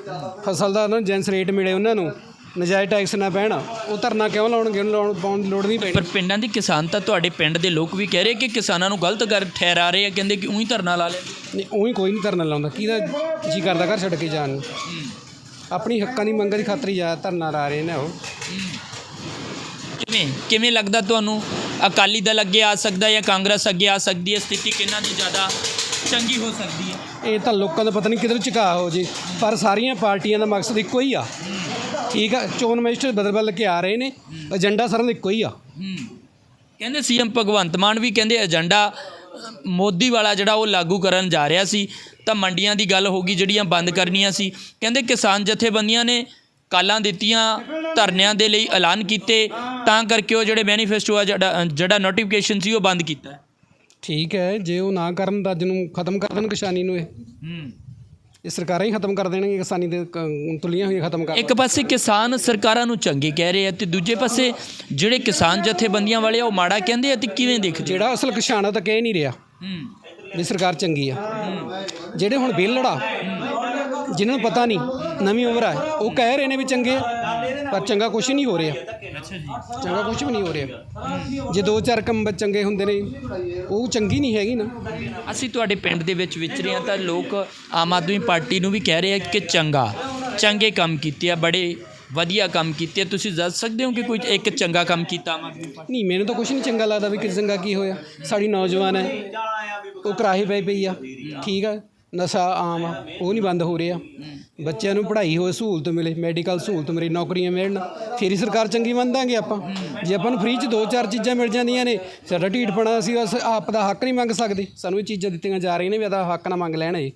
ਫਸਲ ਦਾ ਉਹਨਾਂ ਨੂੰ ਜੈਂਸ ਰੇਟ ਮਿਲੇ ਉਹਨਾਂ ਨੂੰ। ਨਜਾਇਜ਼ ਟੈਕਸ ਨਾ ਪੈਣ। ਉਹ ਧਰਨਾ ਕਿਉਂ ਲਾਉਣਗੇ? ਉਹਨੂੰ ਲਾਉਣ ਪਾਉਣ ਦੀ ਲੋੜ ਨਹੀਂ ਪੈਣੀ। ਪਰ ਪਿੰਡਾਂ ਦੇ ਕਿਸਾਨ ਤਾਂ ਤੁਹਾਡੇ ਪਿੰਡ ਦੇ ਲੋਕ ਵੀ ਕਹਿ ਰਹੇ ਕਿ ਕਿਸਾਨਾਂ ਨੂੰ ਗਲਤ ਕਰ ਠਹਿਰਾ ਰਹੇ ਆ ਕਹਿੰਦੇ ਕਿ ਉਹੀ ਧਰਨਾ ਲਾ ਲੈਂਦੇ ਨਹੀਂ ਉਹੀ ਕੋਈ ਨਹੀਂ ਧਰਨਾ ਲਾਉਂਦਾ। ਕਿਹਦਾ ਜੀ ਕਰਦਾ ਘਰ ਛੱਡ ਕੇ ਜਾਣ ਨੂੰ? ਆਪਣੀ ਹੱਕਾਂ ਦੀ ਮੰਗਾਂ ਦੀ ਖਾਤਰ ਹੀ ਜ਼ਿਆਦਾ ਧਰਨਾ ਲਾ ਰਹੇ ਨੇ ਉਹ। ਕਿਵੇਂ? ਕਿਵੇਂ ਲੱਗਦਾ ਤੁਹਾਨੂੰ? ਅਕਾਲੀ ਦਲ ਅੱਗੇ ਆ ਸਕਦਾ ਜਾਂ ਕਾਂਗਰਸ ਅੱਗੇ ਆ ਸਕਦੀ ਹੈ? ਸਥਿਤੀ ਕਿਹਨਾਂ ਦੀ ਜ਼ਿਆਦਾ ਚੰਗੀ ਹੋ ਸਕਦੀ ਹੈ? ਇਹ ਤਾਂ ਲੋਕਾਂ ਦਾ ਪਤਾ ਨਹੀਂ ਕਿਧਰ ਝੁਕਾ ਹੋ ਜੇ। ਪਰ ਸਾਰੀਆਂ ਪਾਰਟੀਆਂ ਦਾ ਮਕਸਦ ਇੱਕੋ ਹੀ ਆ। ਠੀਕ ਆ ਚੋਣ ਮਿਨਿਸਟਰ ਬਦਲ ਬਦਲ ਕੇ ਆ ਰਹੇ ਨੇ ਏਜੰਡਾ ਸਾਰਿਆਂ ਦਾ ਇੱਕੋ ਹੀ ਆ। ਕਹਿੰਦੇ ਸੀਐਮ ਭਗਵੰਤ ਮਾਨ ਵੀ ਕਹਿੰਦੇ ਏਜੰਡਾ ਮੋਦੀ ਵਾਲਾ ਜਿਹੜਾ ਉਹ ਲਾਗੂ ਕਰਨ ਜਾ ਰਿਹਾ ਸੀ ਤਾਂ ਮੰਡੀਆਂ ਦੀ ਗੱਲ ਹੋ ਗਈ ਜਿਹੜੀਆਂ ਬੰਦ ਕਰਨੀਆਂ ਸੀ। ਕਹਿੰਦੇ ਕਿਸਾਨ ਜਥੇਬੰਦੀਆਂ ਨੇ ਕਾਲਾਂ ਦਿੱਤੀਆਂ ਧਰਨਿਆਂ ਦੇ ਲਈ ਐਲਾਨ ਕੀਤੇ ਤਾਂ ਕਰਕੇ ਉਹ ਜਿਹੜੇ ਮੈਨੀਫੈਸਟੋ ਆ ਜਿਹੜਾ ਜਿਹੜਾ ਨੋਟੀਫਿਕੇਸ਼ਨ ਸੀ ਉਹ ਬੰਦ ਕੀਤਾ। ਠੀਕ ਹੈ ਜੇ ਉਹ ਨਾ ਕਰਨ ਤਾਂ ਅੱਜ ਨੂੰ ਖਤਮ ਕਰ ਦੇਣ ਕਿਸਾਨੀ ਨੂੰ ਇਹ। ਹੂੰ। ਇਹ ਸਰਕਾਰਾਂ ਹੀ ਖਤਮ ਕਰ ਦੇਣਗੀਆਂ ਕਿਸਾਨੀ ਦੇ ਕ- ਤੁਲੀਆਂ ਹੋਈਆਂ ਖਤਮ ਕਰ ਇੱਕ ਪਾਸੇ ਕਿਸਾਨ ਸਰਕਾਰਾਂ ਨੂੰ ਚੰਗੇ ਕਹਿ ਰਹੇ ਆ ਤੇ ਦੂਜੇ ਪਾਸੇ ਜਿਹੜੇ ਕਿਸਾਨ ਜਥੇਬੰਦੀਆਂ ਵਾਲੇ ਆ ਉਹ ਮਾੜਾ ਕਹਿੰਦੇ ਆ ਤੇ ਕਿਵੇਂ ਦੇਖਦੇ ਜਿਹੜਾ ਅਸਲ ਕਿਸਾਨ ਆ ਉਹ ਤਾਂ ਕਹਿ ਨਹੀਂ ਰਿਹਾ ਹੂੰ। ਵੀ ਸਰਕਾਰ ਚੰਗੀ ਆ। ਜਿਹੜੇ ਹੁਣ ਵਿਹਲੜਾ ਜਿਨ੍ਹਾਂ ਨੂੰ ਪਤਾ ਨਹੀਂ ਨਵੀਂ ਉਮਰ ਆ ਉਹ ਕਹਿ ਰਹੇ ਨੇ ਵੀ ਚੰਗੇ ਆ। ਪਰ ਚੰਗਾ ਕੁਝ ਨਹੀਂ ਹੋ ਰਿਹਾ। ਅੱਛਾ ਜੀ। ਚੰਗਾ ਕੁਝ ਵੀ ਨਹੀਂ ਹੋ ਰਿਹਾ। ਜੇ ਦੋ ਚਾਰ ਕੰਮ ਚੰਗੇ ਹੁੰਦੇ ਨੇ ਉਹ ਚੰਗੀ ਨਹੀਂ ਹੈਗੀ ਨਾ। ਅਸੀਂ ਤੁਹਾਡੇ ਪਿੰਡ ਦੇ ਵਿੱਚ ਵਿਚਰੇ ਹਾਂ ਤਾਂ ਲੋਕ ਆਮ ਆਦਮੀ ਪਾਰਟੀ ਨੂੰ ਵੀ ਕਹਿ ਰਹੇ ਆ ਕਿ ਚੰਗਾ। ਚੰਗੇ ਕੰਮ ਕੀਤੇ ਆ ਬੜੇ ਵਧੀਆ ਕੰਮ ਕੀਤੇ ਆ। ਤੁਸੀਂ ਦੱਸ ਸਕਦੇ ਹੋ ਕਿ ਕੋਈ ਇੱਕ ਚੰਗਾ ਕੰਮ ਕੀਤਾ ਆਮ ਆਦਮੀ ਪਾਰਟੀ ਨਹੀਂ ਮੈਨੂੰ ਤਾਂ ਕੁਝ ਨਹੀਂ ਚੰਗਾ ਲੱਗਦਾ ਵੀ ਕਿ ਚੰਗਾ ਕੀ ਹੋਇਆ। ਸਾਡੀ ਨੌਜਵਾਨ ਹੈ ਉਹ ਕਰਾਹੀ ਪਈ ਪਈ ਆ। ਠੀਕ ਆ। ਨਸ਼ਾ ਆਮ ਆ, ਉਹ ਨਹੀਂ ਬੰਦ ਹੋ ਰਿਹਾ। ਬੱਚਿਆਂ ਨੂੰ ਪੜ੍ਹਾਈ ਹੋਏ ਸਹੂਲਤ ਮਿਲੇ ਮੈਡੀਕਲ ਸਹੂਲਤ ਮਿਲੇ, ਨੌਕਰੀਆਂ ਮਿਲਣ, ਫਿਰ ਹੀ ਸਰਕਾਰ ਚੰਗੀ ਮੰਨਾਂਗੇ ਆਪਾਂ। ਜੇ ਆਪਾਂ ਨੂੰ ਫ੍ਰੀ 'ਚ ਦੋ ਚਾਰ ਚੀਜ਼ਾਂ ਮਿਲ ਜਾਂਦੀਆਂ ਨੇ, ਸਾਡਾ ਢੀਠ ਪਣਾ ਅਸੀਂ ਆਪ ਦਾ ਹੱਕ ਨਹੀਂ ਮੰਗ ਸਕਦੇ। ਸਾਨੂੰ ਇਹ ਚੀਜ਼ਾਂ ਦਿੱਤੀਆਂ ਜਾ ਰਹੀਆਂ ਨੇ, ਵੀ ਆਦਾ ਹੱਕ ਨਾ ਮੰਗ ਲੈਣ ਇਹ।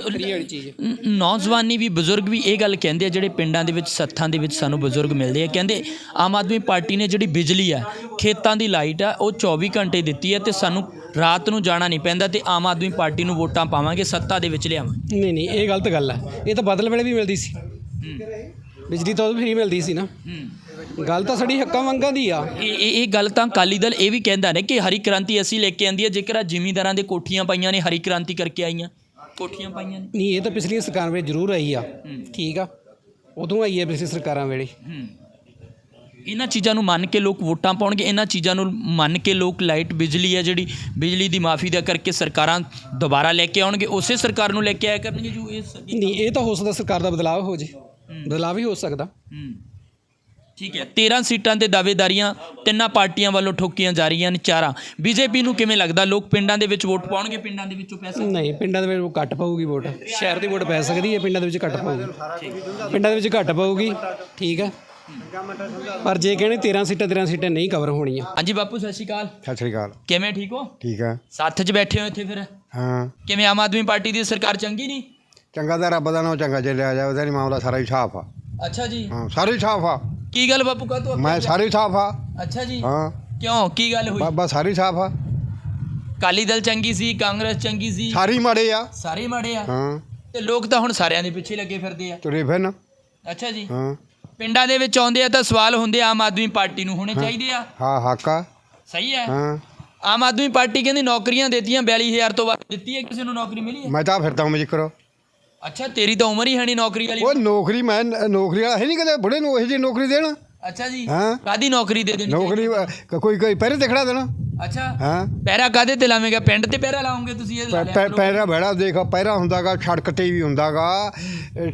ਵਾਲੀ ਚੀਜ਼। ਨੌਜਵਾਨੀ ਵੀ ਬਜ਼ੁਰਗ ਵੀ ਇਹ ਗੱਲ ਕਹਿੰਦੇ ਆ ਜਿਹੜੇ ਪਿੰਡਾਂ ਦੇ ਵਿੱਚ ਸੱਥਾਂ ਦੇ ਵਿੱਚ ਸਾਨੂੰ ਬਜ਼ੁਰਗ ਮਿਲਦੇ ਆ। ਕਹਿੰਦੇ ਆਮ ਆਦਮੀ ਪਾਰਟੀ ਨੇ ਜਿਹੜੀ ਬਿਜਲੀ ਆ ਖੇਤਾਂ ਦੀ ਲਾਈਟ ਆ ਉਹ 24 ਘੰਟੇ ਦਿੱਤੀ ਹੈ ਤੇ ਸਾਨੂੰ ਰਾਤ ਨੂੰ ਜਾਣਾ ਨਹੀਂ ਪੈਂਦਾ ਤੇ ਆਮ ਆਦਮੀ ਪਾਰਟੀ ਨੂੰ ਵੋਟਾਂ ਪਾਵਾਂਗੇ ਸੱਤਾ ਦੇ ਵਿੱਚ ਲਿਆਵਾਂਗੇ। ਨਹੀਂ ਨਹੀਂ ਇਹ ਗਲਤ ਗੱਲ ਹੈ ਇਹ ਤਾਂ ਬਦਲ ਵੇਲੇ ਵੀ ਮਿਲਦੀ ਸੀ। ਬਿਜਲੀ ਤਾਂ ਫਰੀ ਮਿਲਦੀ ਸੀ ਨਾ। ਗੱਲ ਤਾਂ ਸਾਡੀ ਹੱਕਾਂ ਮੰਗਾਂ ਦੀ ਆ। ਇਹ ਇਹ ਗੱਲ ਤਾਂ ਅਕਾਲੀ ਦਲ ਇਹ ਵੀ ਕਹਿੰਦਾ ਨੇ ਕਿ ਹਰੀ ਕ੍ਰਾਂਤੀ ਅਸੀਂ ਲੈ ਕੇ ਆਂਦੀ ਹੈ ਜੇਕਰ ਆ ਜ਼ਿਮੀਂਦਾਰਾਂ ਦੇ ਕੋਠੀਆਂ ਪਾਈਆਂ ਨੇ ਹਰੀ ਕ੍ਰਾਂਤੀ ਕਰਕੇ ਆਈਆਂ। ਕੋਠੀਆਂ ਪਾਈਆਂ ਨੇ? ਨਹੀਂ ਇਹ ਤਾਂ ਪਿਛਲੀ ਸਰਕਾਰ ਵੇਲੇ ਜ਼ਰੂਰ ਆਈ ਆ। ਠੀਕ ਆ। ਉਦੋਂ ਆਈ ਹੈ ਪਿਛਲੀ ਸਰਕਾਰਾਂ ਵੇਲੇ। ਇਹਨਾਂ ਚੀਜ਼ਾਂ ਨੂੰ ਮੰਨ ਕੇ ਲੋਕ ਵੋਟਾਂ ਪਾਉਣਗੇ ਇਹਨਾਂ ਚੀਜ਼ਾਂ ਨੂੰ ਮੰਨ ਕੇ ਲੋਕ ਲਾਈਟ ਬਿਜਲੀ ਹੈ ਜਿਹੜੀ ਬਿਜਲੀ ਦੀ ਮਾਫੀ ਦਾ ਕਰਕੇ ਸਰਕਾਰਾਂ ਦੁਬਾਰਾ ਲੈ ਕੇ ਆਉਣਗੇ ਉਸੇ ਸਰਕਾਰ ਨੂੰ ਲੈ ਕੇ ਆਇਆ ਕਰਨਗੇ ਜੋ ਇਸ ਨਹੀਂ ਇਹ ਤਾਂ ਹੋ ਸਕਦਾ ਸਰਕਾਰ ਦਾ ਬਦਲਾਅ ਹੋ ਜੇ। ਬਦਲਾਅ ਵੀ ਹੋ ਸਕਦਾ। ਹੂੰ। ਠੀਕ ਹੈ 13 ਸੀਟਾਂ ਤੇ ਦਾਅਵੇਦਾਰੀਆਂ ਤਿੰਨਾਂ ਪਾਰਟੀਆਂ ਵੱਲੋਂ ਠੋਕੀਆਂ ਜਾ ਰਹੀਆਂ ਨੇ ਚਾਰਾਂ। ਬੀਜੇਪੀ ਨੂੰ ਕਿਵੇਂ ਲੱਗਦਾ? ਲੋਕ ਪਿੰਡਾਂ ਦੇ ਵਿੱਚ ਵੋਟ ਪਾਉਣਗੇ? ਪਿੰਡਾਂ ਦੇ ਵਿੱਚੋਂ ਪੈਸਾ ਨਹੀਂ ਪਿੰਡਾਂ ਦੇ ਵਿੱਚ ਉਹ ਘੱਟ ਪਊਗੀ ਵੋਟ। ਸ਼ਹਿਰ ਦੀ ਵੋਟ ਪੈ ਸਕਦੀ ਹੈ ਪਿੰਡਾਂ ਦੇ ਵਿੱਚ ਘੱਟ ਪਊਗੀ। ਪਿੰਡਾਂ ਦੇ ਵਿੱਚ ਘੱਟ ਪਊਗੀ ਠੀਕ ਹੈ। ਪਰ ਜੇ ਕਹਿੰਦੇ 13 ਸੀਟਾਂ 13 ਸੀਟਾਂ ਨਹੀਂ ਕਵਰ ਹੋਣੀਆਂ। ਹਾਂਜੀ ਬਾਪੂ ਸਤਿ ਸ਼੍ਰੀ ਅਕਾਲ। ਸਤਿ ਸ੍ਰੀ ਅਕਾਲ। ਕਿਵੇਂ ਠੀਕ ਹੋ? ਠੀਕ ਹੈ। ਸਾਥ 'ਚ ਬੈਠੇ ਹੋ ਇੱਥੇ ਫਿਰ? ਹਾਂ। ਕਿਵੇਂ ਆਮ ਆਦਮੀ ਪਾਰਟੀ ਦੀ ਸਰਕਾਰ ਚੰਗੀ ਨਹੀਂ? ਚੰਗਾ ਤਾਂ ਰੱਬ ਦਾ ਨਾਮ ਚੰਗਾ ਚੱਲਿਆ ਜਾਵੇ ਉਹਦਾ ਨਹੀਂ ਮਾਮਲਾ ਸਾਰਾ ਹੀ ਸਾਫ਼ ਆ। ਅੱਛਾ ਜੀ। ਹਾਂ ਸਾਰਾ ਹੀ ਸਾਫ਼ ਆ। ਕੀ ਗੱਲ ਬਾਪੂ ਕਾ ਤੂੰ ਮੈਂ ਸਾਰਾ ਸਾਫ਼ ਆ। ਅੱਛਾ ਜੀ। ਹਾਂ। ਕਿਉਂ? ਕੀ ਗੱਲ ਹੋਈ? ਬਾਬਾ ਸਾਰੀ ਸਾਫ਼ ਆ। ਕਾਲੀ ਦਲ ਚੰਗੀ ਸੀ ਕਾਂਗਰਸ ਚੰਗੀ ਸੀ? ਸਾਰੀ ਮਾੜੇ ਆ। ਸਾਰੇ ਮਾੜੇ ਆ? ਹਾਂ। ਤੇ ਲੋਕ ਤਾਂ ਹੁਣ ਸਾਰਿਆਂ ਦੇ ਪਿੱਛੇ ਲੱਗੇ ਫਿਰਦੇ ਆ। ਤੁਰੇ ਫਿਰਨ। ਅੱਛਾ ਜੀ। ਹਾਂ। ਪਿੰਡਾਂ ਦੇ ਵਿੱਚ ਆਉਂਦੇ ਆ ਤਾਂ ਸਵਾਲ ਹੁੰਦੇ ਆ ਆਮ ਆਦਮੀ ਪਾਰਟੀ ਨੂੰ ਹੋਣੇ ਚਾਹੀਦੇ ਆ। ਹਾਂ ਹੱਕ ਆ। ਸਹੀ ਹੈ। ਹਾਂ। ਆਮ ਆਦਮੀ ਪਾਰਟੀ ਕਹਿੰਦੀ ਨੌਕਰੀਆਂ ਦਿੱਤੀਆਂ 42000 ਤੋਂ ਵੱਧ ਦਿੱਤੀ ਹੈ ਕਿਸੇ ਨੂੰ ਨੌਕਰੀ ਮਿਲੀ ਹੈ? ਮੈਂ ਤਾਂ ਫਿਰਦਾ ਹਾਂ ਜ਼ਿਕਰ ਅੱਛਾ ਤੇਰੀ ਤਾਂ ਉਮਰ ਹੀ ਹੈ ਨਹੀਂ ਨੌਕਰੀ ਵਾਲੀ। ਉਹ ਨੌਕਰੀ ਮੈਂ ਨੌਕਰੀ ਵਾਲਾ ਹੈ ਨਹੀਂ ਕਦੇ ਬੁੜੇ ਨੂੰ ਇਹੋ ਜਿਹੀ ਨੌਕਰੀ ਦੇਣਾ। ਅੱਛਾ ਜੀ। ਹਾਂ। ਕਾਦੀ ਨੌਕਰੀ ਦੇ ਦੇਣੀ ਨੌਕਰੀ ਕੋਈ ਕੋਈ ਪਹਿਰੇ ਤੇ ਖੜਾ ਦੇਣਾ। ਅੱਛਾ। ਹਾਂ। ਪੈਰਾ ਕਾਦੇ ਤੇ ਲਾਵੇਂਗਾ? ਪਿੰਡ ਤੇ ਪੈਰਾ ਲਾਉਂਗੇ ਤੁਸੀਂ ਇਹ ਲਾ ਪੈ- ਲਿਆ ਪੈ- ਕਰੋ। ਪੈਰਾ ਬਹਿੜਾ ਦੇਖ ਪਹਿਰਾ ਹੁੰਦਾਗਾ ਸੜਕ ਤੇ ਵੀ ਹੁੰਦਾਗਾ।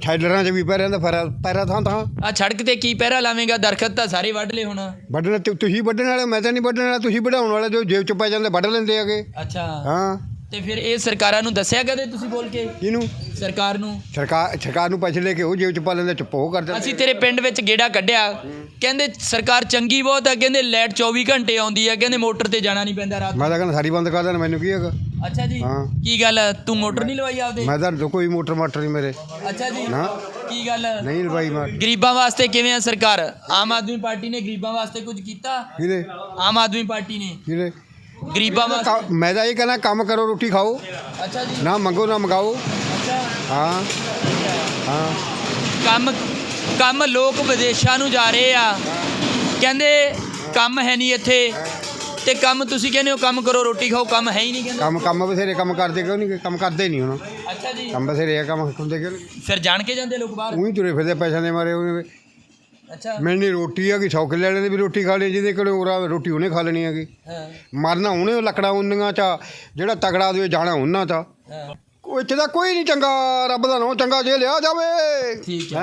ਠੈਲਰਾਂ 'ਚ ਵੀ ਪਹਿਰਿਆਂ ਦਾ ਪੈਰਾ ਪੈਰਾ ਥਾਂ ਥਾਂ। ਆ ਸੜਕ ਤੇ ਕੀ ਪੈਰਾ ਲਾਵੇਂਗਾ? ਦਰਖਤ ਤਾਂ ਸਾਰੇ ਵੱਢ ਲਏ ਹੁਣ। ਵੱਢਣ ਤੇ ਤੁਸੀਂ ਵੱਢਣ ਵਾਲੇ ਮੈਂ ਤਾਂ ਨਹੀਂ ਵੱਢਣ ਵਾਲਾ ਤੁਸੀਂ ਵਢਾਉਣ ਵਾਲੇ ਜੋ ਜੇਬ 'ਚ ਪੈ ਜਾਂਦੇ ਵੱਢ ਲੈਂਦੇ ਹੈਗੇ। ਅੱਛਾ। ਹਾਂ। ਤੇ ਫਿਰ ਇਹ ਸਰਕਾਰਾਂ ਨੂੰ ਦੱਸਿਆ ਕਦੇ ਤੁਸੀਂ ਬੋਲ ਕੇ? ਕਿਹਨੂੰ? ਸਰਕਾਰ ਨੂੰ। ਸਰਕਾਰ ਸਰਕਾਰ ਨੂੰ ਪੈਸੇ ਲੈ ਕੇ ਉਹ ਜੇਬ 'ਚ ਪਾ ਲੈਂਦੇ ਚੁੱਪ ਉਹ ਕਰ ਦਿੰਦੇ ਅਸੀਂ ਤੇਰੇ ਪਿੰਡ ਵਿੱਚ ਗੇੜਾ ਕੱਢਿਆ। ਕਹਿੰਦੇ ਸਰਕਾਰ ਚੰਗੀ ਬਹੁਤ ਆ ਕਹਿੰਦੇ ਲਾਈਟ 24 ਘੰਟੇ ਆਉਂਦੀ ਆ ਕਹਿੰਦੇ ਮੋਟਰ ਤੇ ਜਾਣਾ ਨਹੀਂ ਪੈਂਦਾ ਰਾਤ ਨੂੰ। ਮੈਂ ਤਾਂ ਕਹਿੰਦਾ ਸਾਰੀ ਬੰਦ ਕਰ ਦੇਣਾ ਮੈਨੂੰ ਕੀ ਹੈਗਾ? ਅੱਛਾ ਜੀ। ਹਾਂ। ਕੀ ਗੱਲ ਤੂੰ ਮੋਟਰ ਨਹੀਂ ਲਵਾਈ ਆਪਦੇ? ਮੈਂ ਤਾਂ ਕੋਈ ਮੋਟਰ ਮਾਟਰ ਨਹੀਂ ਮੇਰੇ। ਅੱਛਾ ਜੀ। ਨਾ। ਕੀ ਗੱਲ ਨਹੀਂ ਲਵਾਈ ਮੈਂ। ਗਰੀਬਾਂ ਵਾਸਤੇ ਕਿਵੇਂ ਆ ਸਰਕਾਰ? ਆਮ ਆਦਮੀ ਪਾਰਟੀ ਨੇ ਗਰੀਬਾਂ ਵਾਸਤੇ ਕੁਝ ਕੀਤਾ? ਕਿਹਦੇ? ਆਮ ਆਦਮੀ ਪਾਰਟੀ ਨੇ। ਕਿਹਦੇ? ਗਰੀਬਾਂ ਵਾਸਤੇ? ਕੰਮ- ਮੈਂ ਤਾਂ ਇਹ ਕਹਿੰਦਾ ਕੰਮ ਕਰੋ ਰੋਟੀ ਖਾਓ। ਅੱਛਾ ਜੀ। ਨਾ ਮੰਗੋ ਨਾ ਮੰਗਾਓ। ਅੱਛਾ। ਹਾਂ। ਹਾਂ। ਕੰਮ ਕੰਮ ਲੋਕ ਵਿਦੇਸ਼ਾਂ ਨੂੰ ਜਾ ਰਹੇ ਆ। ਕਹਿੰਦੇ ਕੰਮ ਹੈ ਨਹੀਂ ਇੱਥੇ। ਤੇ ਕੰਮ ਤੁਸੀਂ ਕਹਿੰਦੇ ਹੋ ਕੰਮ ਕਰੋ ਰੋਟੀ ਖਾਓ ਕੰਮ ਹੈ ਹੀ ਨਹੀਂ ਕਹਿੰਦੇ। ਕੰਮ ਕੰਮ ਬਥੇਰੇ ਕੰਮ ਕਰਦੇ ਕਿਉਂ ਨਹੀਂ? ਕੰਮ ਕਰਦੇ ਨਹੀਂ ਹੁਣ। ਅੱਛਾ ਜੀ। ਕੰਮ ਬਥੇਰੇ ਆ ਕੰਮ ਹੁੰਦੇ ਕਿਉਂ ਨਹੀਂ? ਫਿਰ ਜਾਣ ਕੇ ਜਾਂਦੇ ਲੋਕ ਬਾਹਰ? ਉਹੀ ਤੁਰੇ ਫਿਰਦੇ ਪੈਸਿਆਂ ਦੇ ਮਾਰੇ ਉਹਨੇ ਅੱਛਾ। ਮੈਨੇ ਰੋਟੀ ਆ ਕਿ ਸੌ ਕਿੱਲੇ ਵਾਲੇ ਨੇ ਵੀ ਰੋਟੀ ਖਾ ਲਈ ਜਿਹਦੇ ਕੋਲ ਉਹਰਾ ਰੋਟੀ ਉਹਨੇ ਖਾ ਲੈਣੀ ਹੈਗੀ। ਹਾਂ। ਮਰਨਾ ਉਹਨੇ ਲੱਕੜਾਂ ਉਹਨੀਆਂ ਚ ਜਿਹੜਾ ਤਗੜਾ ਦੇ ਜਾਣਾ ਉਹਨਾਂ ਚ। ਹਾਂ। ਕੋਈ ਇੱਥੇ ਦਾ ਕੋਈ ਨਹੀਂ ਚੰਗਾ ਰੱਬ ਦਾ ਨਾਮ ਚੰਗਾ ਜੇ ਲਿਆ ਜਾਵੇ। ਠੀਕ ਹੈ?